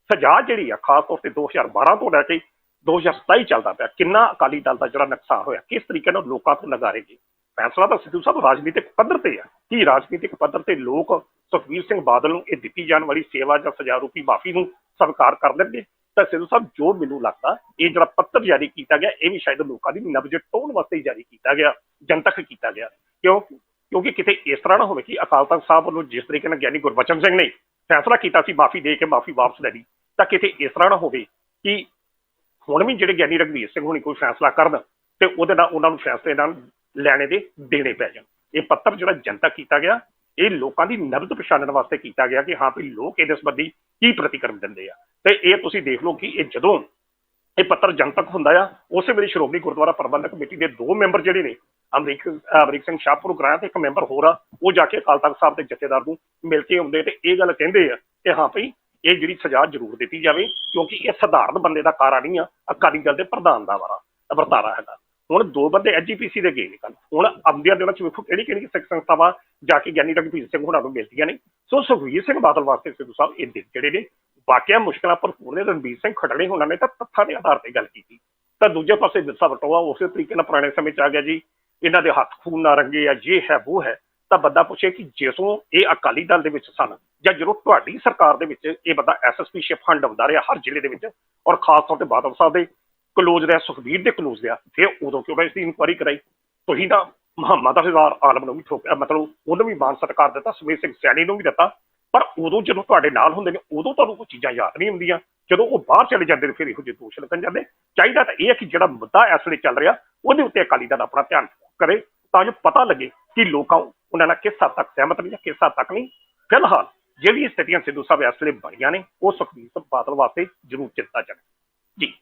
ਸਜ਼ਾ ਜਿਹੜੀ ਆ, ਖਾਸ ਤੌਰ ਤੇ 2012 ਤੋਂ ਲੈ ਕੇ 2027 ਚੱਲਦਾ ਪਿਆ, ਕਿੰਨਾ ਅਕਾਲੀ ਦਲ ਦਾ ਜਿਹੜਾ ਨੁਕਸਾਨ ਹੋਇਆ, ਕਿਸ ਤਰੀਕੇ ਨਾਲ ਲੋਕਾਂ ਤੋਂ ਨਗਾਰੇਗੇ ਫੈਸਲਾ ਤਾਂ ਸਿੱਧੂ ਸਾਹਿਬ ਰਾਜਨੀਤਿਕ ਪੱਧਰ ਤੇ ਆ। ਕੀ ਰਾਜਨੀਤਿਕ ਪੱਧਰ ਤੇ ਲੋਕ ਸੁਖਬੀਰ ਸਿੰਘ ਬਾਦਲ ਨੂੰ ਇਹ ਦਿੱਤੀ ਜਾਣ ਵਾਲੀ ਸੇਵਾ ਜਾਂ ਸਜ਼ਾ ਰੂਪੀ ਮਾਫੀ ਨੂੰ ਸਵੀਕਾਰ ਕਰ ਲੈਣਗੇ ਤਾਂ ਸਿੱਧੂ ਸਾਹਿਬ, ਜੋ ਮੈਨੂੰ ਲੱਗਦਾ, ਇਹ ਜਿਹੜਾ ਪੱਤਰ ਜਾਰੀ ਕੀਤਾ ਗਿਆ, ਇਹ ਵੀ ਸ਼ਾਇਦ ਲੋਕਾਂ ਦੀ ਨਬਜ ਟੋਣ ਵਾਸਤੇ ਜਾਰੀ ਕੀਤਾ ਗਿਆ, ਜਨਤਕ ਕੀਤਾ ਗਿਆ। ਕਿਉਂ? ਕਿਉਂਕਿ ਕਿਤੇ ਇਸ ਤਰ੍ਹਾਂ ਨਾ ਹੋਵੇ ਕਿ ਅਕਾਲ ਤਖਤ ਸਾਹਿਬ ਵੱਲੋਂ ਜਿਸ ਤਰੀਕੇ ਨਾਲ ਗਿਆਨੀ ਗੁਰਬਚਨ ਸਿੰਘ ਨੇ ਫੈਸਲਾ ਕੀਤਾ ਸੀ ਮਾਫੀ ਦੇ ਕੇ ਮਾਫੀ ਵਾਪਸ ਲੈਣੀ ਤਾਂ ਕਿਤੇ ਇਸ ਤਰ੍ਹਾਂ ਨਾ ਹੋਵੇ ਕਿ ਹੁਣ ਵੀ ਜਿਹੜੇ ਗਿਆਨੀ ਰਘਵੀਰ ਸਿੰਘ ਹੋਣੀ ਕੋਈ ਫੈਸਲਾ ਕਰਨ ਤੇ ਉਹਦੇ ਨਾਲ ਉਹਨਾਂ ਨੂੰ ਫੈਸਲੇ ਨਾਲ ਲੈਣੇ ਦੇ ਦੇਣੇ ਪੈ ਜਾਣ। ਇਹ ਪੱਤਰ ਜਿਹੜਾ ਜਨਤਕ ਕੀਤਾ ਗਿਆ, ਇਹ ਲੋਕਾਂ ਦੀ ਨਬਜ਼ ਪਛਾਣਨ ਵਾਸਤੇ ਕੀਤਾ ਗਿਆ ਕਿ ਹਾਂ ਵੀ ਲੋਕ ਇਹਦੇ ਸੰਬੰਧੀ ਕੀ ਪ੍ਰਤੀਕਰਮ ਦਿੰਦੇ ਆ? ਤੇ ਇਹ ਤੁਸੀਂ ਦੇਖ ਲਓ ਕਿ ਇਹ ਜਦੋਂ ਇਹ ਪੱਤਰ ਜਨਤਕ ਹੁੰਦਾ ਆ, ਉਸੇ ਵੇਲੇ ਸ਼੍ਰੋਮਣੀ ਗੁਰਦੁਆਰਾ ਪ੍ਰਬੰਧਕ ਕਮੇਟੀ ਦੇ ਦੋ ਮੈਂਬਰ ਜਿਹੜੇ ਨੇ, ਅਮਰੀਕ ਅਮਰੀਕ ਸਿੰਘ ਸ਼ਾਹਪੁਰ ਗ੍ਰਾਂ ਤੇ ਇੱਕ ਮੈਂਬਰ ਹੋਰ ਆ, ਉਹ ਜਾ ਕੇ ਅਕਾਲ ਤਖਤ ਸਾਹਿਬ ਦੇ ਜਥੇਦਾਰ ਨੂੰ ਮਿਲ ਕੇ ਆਉਂਦੇ ਤੇ ਇਹ ਗੱਲ ਕਹਿੰਦੇ ਆ ਕਿ ਹਾਂ ਭਈ ਇਹ ਜਿਹੜੀ ਸਜ਼ਾ ਜ਼ਰੂਰ ਦਿੱਤੀ ਜਾਵੇ ਕਿਉਂਕਿ ਇਹ ਸਧਾਰਨ ਬੰਦੇ ਦਾ ਕਾਰਾ ਨਹੀਂ ਆ, ਅਕਾਲੀ ਦਲ ਦੇ ਪ੍ਰਧਾਨ ਦਾ ਵਾਰਾ, ਵਰਤਾਰਾ ਹੈਗਾ। ਹੁਣ ਦੋ ਬੰਦੇ ਐਜੀਪੀਸੀ ਦੇ ਗਏ ਨੇ ਕੱਲ ਹੁਣ ਆਉਂਦਿਆਂ ਦਿਨਾਂ ਚ ਵੇਖੋ ਕਿਹੜੀ ਕਿਹੜੀ ਸਿੱਖ ਸੰਸਥਾਵਾਂ ਜਾ ਕੇ ਗਿਆਨੀ ਰਘਬੀਰ ਸਿੰਘ ਹੁਣਾਂ ਨੂੰ ਮਿਲਦੀਆਂ ਨੇ। ਸੋ ਸੁਖਵੀਰ ਸਿੰਘ ਬਾਦਲ ਵਾਸਤੇ ਸਿੱਧੂ ਸਾਹਿਬ ਇਹ ਦਿਨ ਜਿਹੜੇ ਨੇ, ਵਾਕਿਆ ਮੁਸ਼ਕਲਾਂ ਭਰਪੂਰ ਨੇ। ਰਣਬੀਰ ਸਿੰਘ ਖਟੜੇ ਹੁਣਾਂ ਨੇ ਤਾਂ ਤੱਥਾਂ ਦੇ ਆਧਾਰ ਤੇ ਗੱਲ ਕੀਤੀ। ਤਾਂ ਦੂਜੇ ਪਾਸੇ ਵਿਰਸਾ ਵਟੋਆ ਉਸੇ ਤਰੀਕੇ ਨਾਲ ਪੁਰਾਣੇ ਸਮੇਂ ਚ ਆ ਗਿਆ ਜੀ। ਇਹਨਾਂ ਦੇ ਹੱਥ ਖੂਨ ਨਾ ਰੰਗੇ ਆ ਇਹ ਹੈ ਉਹ ਹੈ, ਤਾਂ ਬੰਦਾ ਪੁੱਛੇ ਕਿ ਜਿਸੋਂ ਇਹ ਅਕਾਲੀ ਦਲ ਦੇ ਵਿੱਚ ਸਨ ਜਾਂ ਜਦੋਂ ਤੁਹਾਡੀ ਸਰਕਾਰ ਦੇ ਵਿੱਚ ਇਹ ਬੰਦਾ ਐਸਐਸਪੀ ਸ਼ਿਪ ਹੰਡ ਆਉਂਦਾ ਰਿਹਾ ਹਰ ਜ਼ਿਲ੍ਹੇ ਦੇ ਵਿੱਚ ਔਰ ਖਾਸ ਤੌਰ ਤੇ ਬਾਦਲ ਸਾਹਿਬ ਦੇ ਕਲੋਜ਼ ਰਿਹਾ, ਸੁਖਬੀਰ ਦੇ ਕਲੋਜ਼ ਰਿਹਾ, ਫਿਰ ਉਦੋਂ ਕਿਉਂ ਨਾ ਇਸ ਦੀ ਇਨਕੁਆਰੀ ਕਰਾਈ? ਤੁਸੀਂ ਤਾਂ ਮੁਹੰਮਦ ਹਜ਼ਾਰ ਆਲਮ ਨੂੰ ਵੀ ਠੋਕਿਆ ਮਤਲਬ ਉਹਨੂੰ ਵੀ ਮਾਨ ਸਤਿਕਾਰ ਦਿੱਤਾ ਸਮੇਤ ਸਿੰਘ ਸੈਣੀ ਨੂੰ ਵੀ ਦਿੱਤਾ, ਪਰ ਉਦੋਂ ਜਦੋਂ ਤੁਹਾਡੇ ਨਾਲ ਹੁੰਦੇ ਨੇ, ਉਦੋਂ ਤੁਹਾਨੂੰ ਕੋਈ ਚੀਜ਼ਾਂ ਯਾਦ ਨਹੀਂ ਹੁੰਦੀਆਂ। ਜਦੋਂ ਉਹ ਬਾਹਰ ਚਲੇ ਜਾਂਦੇ ਨੇ, ਫਿਰ ਇਹੋ ਜਿਹੇ ਦੋਸ਼ ਲੱਗਣ ਜਾਂਦੇ। ਚਾਹੀਦਾ ਤਾਂ ਇਹ ਹੈ ਕਿ ਜਿਹੜਾ ਮੁੱਦਾ ਇਸ ਵੇਲੇ ਚੱਲ ਰਿਹਾ, ਉਹਦੇ ਉੱਤੇ ਅਕਾਲੀ ਦਲ ਆਪਣਾ ਧਿਆਨ ਕਰੇ, ਤਾਂ ਜੋ ਪਤਾ ਲੱਗੇ ਕਿ ਲੋਕਾਂ ਉਹਨਾਂ ਨਾਲ ਕਿਸ ਹੱਦ ਤੱਕ ਸਹਿਮਤ ਨੇ ਜਾਂ ਕਿਸ ਹੱਦ ਤੱਕ ਨਹੀਂ। ਫਿਲਹਾਲ ਜਿਹੜੀਆਂ ਸਥਿਤੀਆਂ ਸਿੱਧੂ ਸਾਹਿਬ ਇਸ ਵੇਲੇ ਬਣੀਆਂ ਨੇ, ਉਹ ਸੁਖਬੀਰ ਸਿੰਘ ਬਾਦਲ ਵਾਸਤੇ ਜ਼ਰੂਰ ਚਿੰਤਾਜਨਕ ਜੀ।